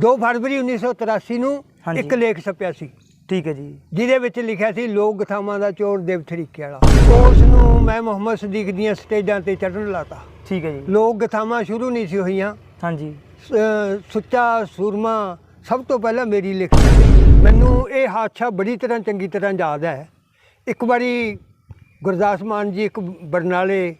2 ਫਰਵਰੀ 1983 ਨੂੰ ਹਾਂਜੀ। ਇੱਕ ਲੇਖ ਛਪਿਆ ਸੀ। ਠੀਕ ਹੈ ਜੀ। ਜਿਹਦੇ ਵਿੱਚ ਲਿਖਿਆ ਸੀ ਲੋਕ ਗਥਾਵਾਂ ਦਾ ਚੋਰ ਦੇਵ ਤਰੀਕੇ ਵਾਲਾ। ਉਸ ਨੂੰ ਮੈਂ ਮੁਹੰਮਦ ਸਦੀਕ ਦੀਆਂ ਸਟੇਜਾਂ ਤੇ ਚੜ੍ਹਨ ਲਾਤਾ। ਠੀਕ ਹੈ ਜੀ। ਲੋਕ ਗਥਾਵਾਂ ਸ਼ੁਰੂ ਨਹੀਂ ਸੀ ਹੋਈਆਂ। ਹਾਂਜੀ। ਸ- ਸੁੱਚਾ ਸੂਰਮਾ ਸਭ ਤੋਂ ਪਹਿਲਾਂ ਮੇਰੀ ਲਿਖੀ। ਮੈਨੂੰ ਇਹ ਹਾਦਸਾ ਬੜੀ ਤਰ੍ਹਾਂ ਚੰਗੀ ਤਰ੍ਹਾਂ ਯਾਦ ਹੈ। ਇੱਕ ਵਾਰੀ ਗੁਰਦਾਸ ਮਾਨ ਜੀ ਇੱਕ ਬਰਨਾਲੇ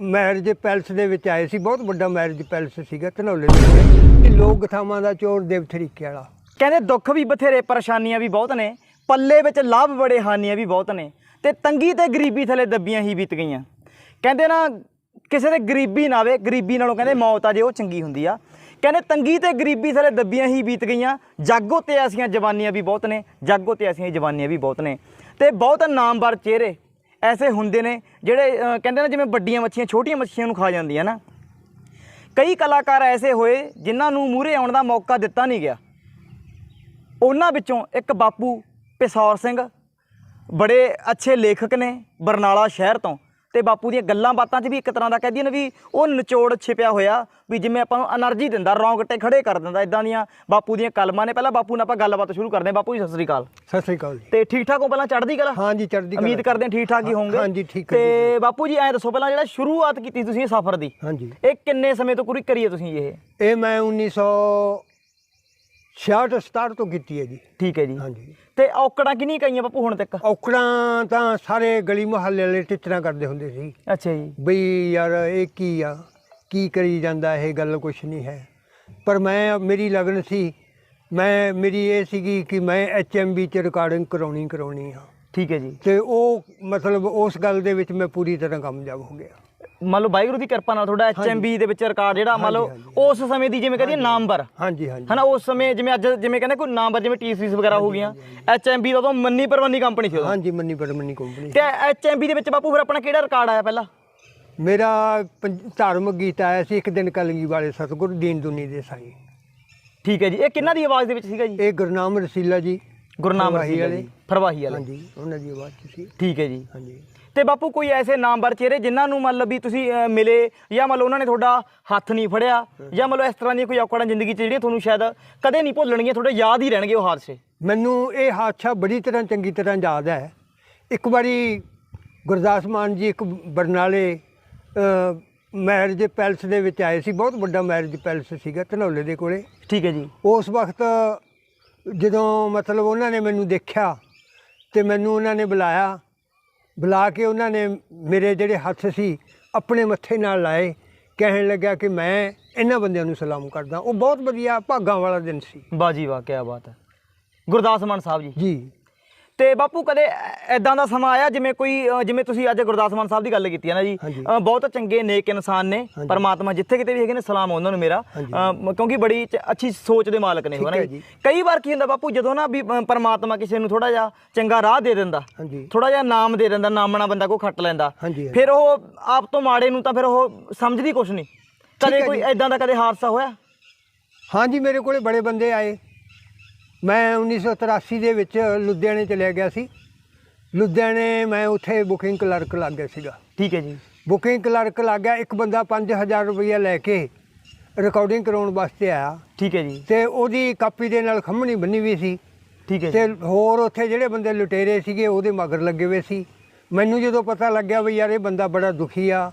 ਮੈਰਿਜ ਪੈਲਸ ਦੇ ਵਿੱਚ ਆਏ ਸੀ। ਬਹੁਤ ਵੱਡਾ ਮੈਰਿਜ ਪੈਲਸ ਸੀਗਾ ਧਨੌਲੇ ਦੇ ਕੋਲੇ। ਲੋਕ ਗਥਾਵਾਂ ਦਾ ਚੋਰ ਦੇਵ ਤਰੀਕੇ ਵਾਲਾ। ਕਹਿੰਦੇ ਦੁੱਖ ਵੀ ਬਥੇਰੇ, ਪਰੇਸ਼ਾਨੀਆਂ ਵੀ ਬਹੁਤ ਨੇ। ਪੱਲੇ ਵਿੱਚ ਲਾਭ ਬੜੇ ਹਾਨੀਆਂ ਵੀ ਬਹੁਤ ਨੇ। ਤੇ ਤੰਗੀ ਤੇ ਗਰੀਬੀ ਥਲੇ ਦੱਬੀਆਂ ਹੀ ਬੀਤ ਗਈਆਂ। ਕਹਿੰਦੇ ਨਾ, ਕਿਸੇ ਦੇ ਗਰੀਬੀ ਨਾ ਆਵੇ, ਗਰੀਬੀ ਨਾਲੋਂ ਕਹਿੰਦੇ ਮੌਤ ਆ ਜੇ, ਉਹ ਚੰਗੀ ਹੁੰਦੀ ਆ। ਕਹਿੰਦੇ ਤੰਗੀ ਤੇ ਗਰੀਬੀ ਥਲੇ ਦੱਬੀਆਂ ਹੀ ਬੀਤ ਗਈਆਂ। ਜਾਗੋ ਤੇ ਐਸੀਆਂ ਜਵਾਨੀਆਂ ਵੀ ਬਹੁਤ ਨੇ, ਜਾਗੋ ਤੇ ਐਸੀਆਂ ਜਵਾਨੀਆਂ ਵੀ ਬਹੁਤ ਨੇ। ਤੇ ਬਹੁਤ ਨਾਮਵਰ ਚਿਹਰੇ ਐਸੇ ਹੁੰਦੇ ਨੇ ਜਿਹੜੇ ਕਹਿੰਦੇ ਨੇ ਜਿਵੇਂ ਵੱਡੀਆਂ ਮੱਛੀਆਂ, ਛੋਟੀਆਂ ਮੱਛੀਆਂ ਨੂੰ ਖਾ ਜਾਂਦੀਆਂ ਨਾ। ਕਈ ਕਲਾਕਾਰ ਐਸੇ ਹੋਏ ਜਿਨ੍ਹਾਂ ਨੂੰ ਮੂਹਰੇ ਆਉਣ ਦਾ ਮੌਕਾ ਦਿੱਤਾ ਨਹੀਂ ਗਿਆ। ਉਹਨਾਂ ਵਿੱਚੋਂ ਇੱਕ ਬਾਪੂ ਪਿਸੌਰ ਸਿੰਘ, ਬੜੇ ਅੱਛੇ ਲੇਖਕ ਨੇ ਬਰਨਾਲਾ ਸ਼ਹਿਰ ਤੋਂ। ਤੇ ਬਾਪੂ ਦੀਆਂ ਗੱਲਾਂ ਬਾਤਾਂ 'ਚ ਵੀ ਇੱਕ ਤਰ੍ਹਾਂ ਦਾ ਕਹਿ ਦਈਏ ਨਾ ਵੀ ਉਹ ਨਿਚੋੜ ਛਿਪਿਆ ਹੋਇਆ ਵੀ ਜਿਵੇਂ ਆਪਾਂ ਨੂੰ એનર્ਜੀ ਦਿੰਦਾ ਰੌਂਗਟੇ ਖੜੇ ਕਰ ਦਿੰਦਾ ਇਦਾਂ ਦੀਆਂ ਬਾਪੂ ਦੀਆਂ ਕਲਮਾਂ ਨੇ। ਪਹਿਲਾਂ ਬਾਪੂ ਨਾਲ ਆਪਾਂ ਗੱਲਬਾਤ ਸ਼ੁਰੂ ਕਰਦੇ ਹਾਂ। ਬਾਪੂ ਜੀ ਸਤਿ ਸ੍ਰੀ ਅਕਾਲ। ਸਤਿ ਸ੍ਰੀ ਅਕਾਲ ਜੀ। ਤੇ ਠੀਕ ਠਾਕ ਹੋ? ਪਹਿਲਾਂ ਚੜ੍ਹਦੀ ਕਲਾ? ਹਾਂਜੀ ਚੜ੍ਹਦੀ ਕਲਾ ਉਮੀਦ ਕਰਦੇ ਹਾਂ ਠੀਕ ਠਾਕ ਹੀ ਹੋਵੋਗੇ। ਹਾਂਜੀ ਠੀਕ ਤੇ ਬਾਪੂ ਜੀ ਐ ਦੱਸੋ ਪਹਿਲਾਂ ਜਿਹੜਾ ਸ਼ੁਰੂਆਤ ਕੀਤੀ ਤੁਸੀਂ ਇਹ ਸਫ਼ਰ ਦੀ ਹਾਂਜੀ। ਇਹ ਕਿੰਨੇ ਸਮੇਂ ਤੋਂ ਪੂਰੀ ਕਰੀਏ ਤੁਸੀਂ ਇਹ? ਇਹ ਮੈਂ 1900 66 67 ਤੋਂ ਕੀਤੀ ਹੈ ਜੀ। ਠੀਕ ਹੈ ਜੀ। ਹਾਂਜੀ। ਤੇ ਔਕੜਾਂ ਕਿੰਨੀ ਕਈਆਂ ਬਾਪੂ ਹੁਣ ਤੱਕ? ਔਕੜਾਂ ਤਾਂ ਸਾਰੇ ਗਲੀ ਮੁਹੱਲੇ ਵਾਲੇ ਟਿਚਰਾਂ ਕਰਦੇ ਹੁੰਦੇ ਸੀ। ਅੱਛਾ ਜੀ। ਬਈ ਯਾਰ ਇਹ ਕੀ ਆ? ਕੀ ਕਰੀ ਜਾਂਦਾ ਇਹ ਗੱਲ ਕੁਛ ਨਹੀਂ ਹੈ। ਪਰ ਮੈਂ ਮੇਰੀ ਲਗਨ ਸੀ ਮੈਂ ਮੇਰੀ ਇਹ ਸੀਗੀ ਕਿ ਮੈਂ ਐਚਐਮਬੀ ਚ ਰਿਕਾਰਡਿੰਗ ਕਰਾਉਣੀ ਕਰਾਉਣੀ ਆ। ਠੀਕ ਹੈ ਜੀ। ਤੇ ਉਹ ਮਤਲਬ ਉਸ ਗੱਲ ਦੇ ਵਿੱਚ ਮੈਂ ਪੂਰੀ ਤਰ੍ਹਾਂ ਕਾਮਯਾਬ ਹੋ ਗਿਆ। ਮੰਨ ਲਓ ਵਾਹਿਗੁਰੂ ਦੀ ਕਿਰਪਾ ਨਾਲ ਤੁਹਾਡਾ ਐਚਐਮਬੀ ਦੇ ਵਿੱਚ ਰਿਕਾਰਡ ਜਿਹੜਾ ਮੰਨ ਲਓ। ਉਸ ਸਮੇਂ ਦੀ ਜਿਵੇਂ ਕਹਿੰਦੀ ਨਾਮਵਰ। ਹਾਂਜੀ ਹਾਂਜੀ। ਹਨਾ ਉਸ ਸਮੇਂ ਜਿਵੇਂ ਅੱਜ ਜਿਵੇਂ ਕਹਿੰਦੇ ਕੋਈ ਨਾਮਵਰ ਜਿਵੇਂ ਟੀਸੀਸ ਵਗੈਰਾ ਹੋ ਗਈਆਂ। ਐਚਐਮਬੀ ਦਾ ਤਾਂ ਮੰਨੀ ਪਰਵਾਨੀ ਕੰਪਨੀ ਸੀ ਉਦੋਂ ਹਾਂਜੀ ਮੰਨੀ ਪਰਮਨੀ ਕੰਪਨੀ ਤੇ ਐਚਐਮਬੀ ਦੇ ਵਿੱਚ ਬਾਪੂ ਫਿਰ ਆਪਣਾ ਕਿਹੜਾ ਰਿਕਾਰਡ ਆਇਆ ਪਹਿਲਾਂ? ਮੇਰਾ ਧਾਰਮਿਕ ਗੀਤ ਆਇਆ ਸੀ ਇੱਕ ਦਿਨ ਕਲਗੀ ਵਾਲੇ ਸਤਿਗੁਰੂ ਦੀਨ ਦੁਨੀ ਦੇ ਸਾਈਂ। ਠੀਕ ਹੈ ਜੀ। ਇਹ ਕਿਹਨਾਂ ਦੀ ਆਵਾਜ਼ ਦੇ ਵਿੱਚ ਸੀਗਾ ਜੀ? ਇਹ ਗੁਰਨਾਮ ਰਸੀਲਾ ਜੀ ਗੁਰਨਾਮ ਰਸੀਲਾ। ਜੀ ਫਰਵਾਹੀ ਵਾਲੇ। ਹਾਂਜੀ ਉਹਨਾਂ ਦੀ ਆਵਾਜ਼ ਸੀ। ਠੀਕ ਹੈ ਜੀ। ਹਾਂਜੀ। ਤੇ ਬਾਪੂ ਕੋਈ ਐਸੇ ਨਾਮਵਰ ਚਿਹਰੇ ਜਿਨ੍ਹਾਂ ਨੂੰ ਮੰਨ ਲਓ ਵੀ ਤੁਸੀਂ ਅਹ, ਮਿਲੇ ਜਾਂ ਮੰਨ ਲਓ ਉਹਨਾਂ ਨੇ ਤੁਹਾਡਾ ਹੱਥ ਨਹੀਂ ਫੜਿਆ ਜਾਂ ਮੰਨ ਲਓ ਇਸ ਤਰ੍ਹਾਂ ਦੀਆਂ ਕੋਈ ਔਕੜਾਂ ਜ਼ਿੰਦਗੀ 'ਚ ਜਿਹੜੀਆਂ ਤੁਹਾਨੂੰ ਸ਼ਾਇਦ ਕਦੇ ਨਹੀਂ ਭੁੱਲਣਗੀਆਂ ਤੁਹਾਡੇ ਯਾਦ ਹੀ ਰਹਿਣਗੇ ਉਹ ਹਾਦਸੇ। ਮੈਨੂੰ ਇਹ ਹਾਦਸਾ ਬੜੀ ਤਰ੍ਹਾਂ ਚੰਗੀ ਤਰ੍ਹਾਂ ਯਾਦ ਹੈ। ਇੱਕ ਵਾਰੀ ਗੁਰਦਾਸ ਮਾਨ ਜੀ ਇੱਕ ਬਰਨਾਲੇ ਮੈਰਿਜ ਪੈਲਸ ਦੇ ਵਿੱਚ ਆਏ ਸੀ ਬਹੁਤ ਵੱਡਾ ਮੈਰਿਜ ਪੈਲਸ ਸੀਗਾ ਧਨੌਲੇ ਦੇ ਕੋਲੇ। ਠੀਕ ਹੈ ਜੀ। ਉਸ ਵਕਤ ਜਦੋਂ ਮਤਲਬ ਉਹਨਾਂ ਨੇ ਮੈਨੂੰ ਦੇਖਿਆ ਤੇ ਮੈਨੂੰ ਉਹਨਾਂ ਨੇ ਬੁਲਾਇਆ ਬੁਲਾ ਕੇ ਉਹਨਾਂ ਨੇ ਮੇਰੇ ਜਿਹੜੇ ਹੱਥ ਸੀ ਆਪਣੇ ਮੱਥੇ ਨਾਲ ਲਾਏ। ਕਹਿਣ ਲੱਗਾ ਕਿ ਮੈਂ ਇਹਨਾਂ ਬੰਦਿਆਂ ਨੂੰ ਸਲਾਮ ਕਰਦਾ। ਉਹ ਬਹੁਤ ਵਧੀਆ ਭਾਗਾਂ ਵਾਲਾ ਦਿਨ ਸੀ। ਬਾਜੀ ਵਾਹ ਕੀ ਬਾਤ ਹੈ। ਗੁਰਦਾਸ ਮਾਨ ਸਾਹਿਬ ਜੀ। ਜੀ। ਤੇ ਬਾਪੂ ਕਦੇ ਐਦਾਂ ਦਾ ਸਮਾਂ ਆਇਆ ਜਿਵੇਂ ਕੋਈ ਜਿਵੇਂ ਤੁਸੀਂ ਅੱਜ ਗੁਰਦਾਸ ਮਾਨ ਸਾਹਿਬ ਦੀ ਗੱਲ ਕੀਤੀ ਹੈ ਨਾ ਜੀ? ਬਹੁਤ ਚੰਗੇ ਨੇਕ ਇਨਸਾਨ ਨੇ। ਪਰਮਾਤਮਾ ਜਿੱਥੇ ਕਿਤੇ ਵੀ ਹੈਗੇ ਨੇ ਸਲਾਮ ਉਹਨਾਂ ਨੂੰ ਮੇਰਾ। ਕਿਉਂਕਿ ਬੜੀ ਅੱਛੀ ਸੋਚ ਦੇ ਮਾਲਕ ਨੇ ਉਹ ਠੀਕ ਨਾ ਹੈ ਜੀ। ਜੀ। ਕਈ ਵਾਰ ਕੀ ਹੁੰਦਾ ਬਾਪੂ ਜਦੋਂ ਨਾ ਵੀ ਪਰਮਾਤਮਾ ਕਿਸੇ ਨੂੰ ਥੋੜਾ ਜਿਹਾ ਚੰਗਾ ਰਾਹ ਦੇ ਦਿੰਦਾ ਥੋੜਾ ਜਿਹਾ ਨਾਮ ਦੇ ਦਿੰਦਾ ਨਾਮਣਾ ਬੰਦਾ ਕੋ ਖੱਟ ਲੈਂਦਾ। ਫਿਰ ਉਹ ਆਪ ਤੋਂ ਮਾੜੇ ਨੂੰ ਤਾਂ ਫਿਰ ਉਹ ਸਮਝਦੀ ਕੁਛ ਨਹੀਂ ਕਦੇ ਕੋਈ। ਐਦਾਂ ਦਾ ਕਦੇ ਹਾਦਸਾ ਹੋਇਆ? ਹਾਂਜੀ ਮੇਰੇ ਕੋਲੇ ਬੜੇ ਬੰਦੇ ਆਏ। ਮੈਂ 1983 ਦੇ ਵਿੱਚ ਲੁਧਿਆਣੇ ਚਲਿਆ ਗਿਆ ਸੀ। ਲੁਧਿਆਣੇ ਮੈਂ ਉੱਥੇ ਬੁਕਿੰਗ ਕਲਰਕ ਲੱਗ ਗਿਆ ਸੀਗਾ। ਠੀਕ ਹੈ ਜੀ। ਬੁਕਿੰਗ ਕਲਰਕ ਲੱਗ ਗਿਆ ਇੱਕ ਬੰਦਾ 5000 ਰੁਪਈਆ ਲੈ ਕੇ ਰਿਕਾਰਡਿੰਗ ਕਰਾਉਣ ਵਾਸਤੇ ਆਇਆ। ਠੀਕ ਹੈ ਜੀ। ਤੇ ਉਹਦੀ ਕਾਪੀ ਦੇ ਨਾਲ ਖੰਮਣੀ ਬੰਨੀ ਵੀ ਸੀ। ਠੀਕ ਹੈ ਤੇ ਹੋਰ ਉੱਥੇ ਜਿਹੜੇ ਬੰਦੇ ਲੁਟੇਰੇ ਸੀਗੇ ਉਹਦੇ ਮਗਰ ਲੱਗੇ ਹੋਏ ਸੀ। ਮੈਨੂੰ ਜਦੋਂ ਪਤਾ ਲੱਗਿਆ ਵੀ ਯਾਰ ਇਹ ਬੰਦਾ ਬੜਾ ਦੁਖੀ ਆ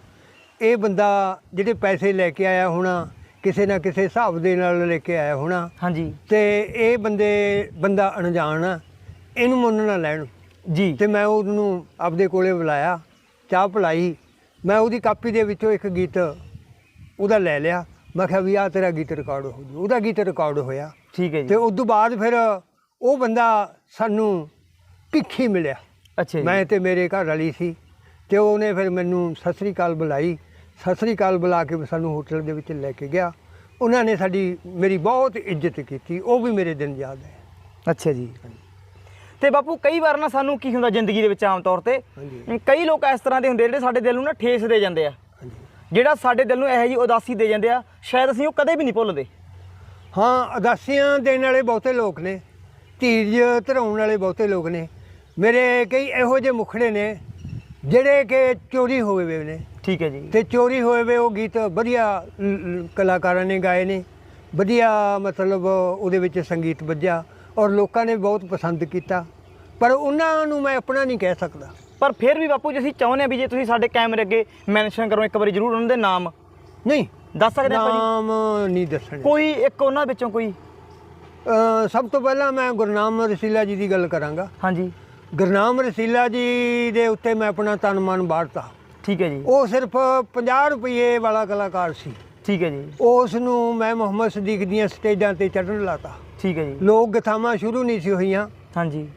ਇਹ ਬੰਦਾ ਜਿਹੜੇ ਪੈਸੇ ਲੈ ਕੇ ਆਇਆ ਹੋਣਾ ਕਿਸੇ ਨਾ ਕਿਸੇ ਹਿਸਾਬ ਦੇ ਨਾਲ ਲੈ ਕੇ ਆਇਆ ਹੋਣਾ। ਹਾਂਜੀ। ਤੇ ਇਹ ਬੰਦੇ ਬੰਦਾ ਅਣਜਾਣ ਆ ਇਹਨੂੰ ਮੁੰਨ ਨਾ ਲੈਣ। ਜੀ। ਤੇ ਮੈਂ ਉਹਨੂੰ ਆਪਦੇ ਕੋਲੇ ਬੁਲਾਇਆ ਚਾਹ ਪਿਲਾਈ। ਮੈਂ ਉਹਦੀ ਕਾਪੀ ਦੇ ਵਿੱਚੋਂ ਇੱਕ ਗੀਤ ਉਹਦਾ ਲੈ ਲਿਆ। ਮੈਂ ਕਿਹਾ ਵੀ ਆ ਤੇਰਾ ਗੀਤ ਰਿਕਾਰਡ ਹੋ ਜੂ। ਉਹਦਾ ਗੀਤ ਰਿਕਾਰਡ ਹੋਇਆ। ਠੀਕ ਹੈ ਤੇ ਜੀ ਉਸ ਤੋਂ ਬਾਅਦ ਫਿਰ ਉਹ ਬੰਦਾ ਸਾਨੂੰ ਭਿੱਖੀ ਮਿਲਿਆ। ਅੱਛਾ ਜੀ। ਮੈਂ ਤੇ ਮੇਰੇ ਘਰ ਵਾਲੀ ਸੀ। ਤੇ ਉਹਨੇ ਫਿਰ ਮੈਨੂੰ ਸਤਿ ਸ੍ਰੀ ਅਕਾਲ ਬੁਲਾਈ। ਸਤਿ ਸ੍ਰੀ ਅਕਾਲ ਬੁਲਾ ਕੇ ਸਾਨੂੰ ਹੋਟਲ ਦੇ ਵਿੱਚ ਲੈ ਕੇ ਗਿਆ। ਉਹਨਾਂ ਨੇ ਸਾਡੀ ਮੇਰੀ ਬਹੁਤ ਇੱਜ਼ਤ ਕੀਤੀ ਉਹ ਵੀ ਮੇਰੇ ਦਿਨ ਯਾਦ ਹੈ। ਅੱਛਾ ਜੀ। ਤੇ ਬਾਪੂ ਕਈ ਵਾਰ ਨਾ ਸਾਨੂੰ ਕੀ ਹੁੰਦਾ ਜ਼ਿੰਦਗੀ ਦੇ ਵਿੱਚ ਆਮ ਤੌਰ ਤੇ ਹਾਂਜੀ। ਕਈ ਲੋਕ ਇਸ ਤਰ੍ਹਾਂ ਦੇ ਹੁੰਦੇ ਜਿਹੜੇ ਸਾਡੇ ਦਿਲ ਨੂੰ ਨਾ ਠੇਸ ਦੇ ਜਾਂਦੇ ਆ। ਹਾਂਜੀ। ਜਿਹੜਾ ਸਾਡੇ ਦਿਲ ਨੂੰ ਇਹੋ ਜਿਹੀ ਉਦਾਸੀ ਦੇ ਜਾਂਦੇ ਆ ਸ਼ਾਇਦ ਅਸੀਂ ਉਹ ਕਦੇ ਵੀ ਨਹੀਂ ਭੁੱਲਦੇ। ਹਾਂ ਉਦਾਸੀਆਂ ਦੇਣ ਵਾਲੇ ਬਹੁਤੇ ਲੋਕ ਨੇ ਧੀਰਜ ਧਰਾਉਣ ਵਾਲੇ ਬਹੁਤੇ ਲੋਕ ਨੇ। ਮੇਰੇ ਕਈ ਇਹੋ ਜਿਹੇ ਮੁਖੜੇ ਨੇ ਜਿਹੜੇ ਕਿ ਚੋਰੀ ਹੋਏ ਵੇ ਨੇ। ਠੀਕ ਹੈ ਜੀ। ਤੇ ਚੋਰੀ ਹੋਏ ਵੇ ਉਹ ਗੀਤ ਵਧੀਆ ਲ- ਕਲਾਕਾਰਾਂ ਨੇ ਗਾਏ ਨੇ। ਵਧੀਆ ਮਤਲਬ ਉਹਦੇ ਵਿੱਚ ਸੰਗੀਤ ਵੱਜਿਆ ਔਰ ਲੋਕਾਂ ਨੇ ਬਹੁਤ ਪਸੰਦ ਕੀਤਾ। ਪਰ ਉਹਨਾਂ ਨੂੰ ਮੈਂ ਆਪਣਾ ਨਹੀਂ ਕਹਿ ਸਕਦਾ। ਪਰ ਫਿਰ ਵੀ ਬਾਪੂ ਜੀ ਅਸੀਂ ਚਾਹੁੰਦੇ ਆ ਵੀ ਜੇ ਤੁਸੀਂ ਸਾਡੇ ਕੈਮਰੇ ਅੱਗੇ ਮੈਂਸ਼ਨ ਕਰੋ ਇੱਕ ਵਾਰੀ ਜ਼ਰੂਰ ਉਹਨਾਂ ਦੇ ਨਾਮ। ਨਹੀਂ। ਦੱਸ ਸਕਦੇ ਆਪਾਂ ਜੀ? ਨਾਮ ਨਹੀਂ ਦੱਸਣੇ। ਕੋਈ ਇੱਕ ਉਹਨਾਂ ਵਿੱਚੋਂ ਕੋਈ? ਅ, ਸਭ ਤੋਂ ਪਹਿਲਾਂ ਮੈਂ ਗੁਰਨਾਮ ਰਸੀਲਾ ਜੀ ਦੀ ਗੱਲ ਕਰਾਂਗਾ। ਹਾਂਜੀ। ਗੁਰਨਾਮ ਰਸੀਲਾ ਜੀ ਦੇ ਉੱਤੇ ਮੈਂ ਆਪਣਾ ਤਨ ਮਨ ਬਾੜਤਾ ਠੀਕ ਹੈ ਜੀ। ਉਹ ਸਿਰਫ 50 ਰੁਪਏ ਵਾਲਾ ਕਲਾਕਾਰ ਸੀ। ਠੀਕ ਹੈ ਜੀ। ਉਸ ਨੂੰ ਮੈਂ ਮੁਹੰਮਦ ਸਦੀਕ ਦੀਆਂ ਸਟੇਜਾਂ ਤੇ ਚੜ੍ਹਨ ਲਾਤਾ। ਠੀਕ ਹੈ ਜੀ। ਲੋਕ ਗਥਾਵਾਂ ਸ਼ੁਰੂ ਨਹੀਂ ਸੀ ਹੋਈਆਂ। ਹਾਂਜੀ।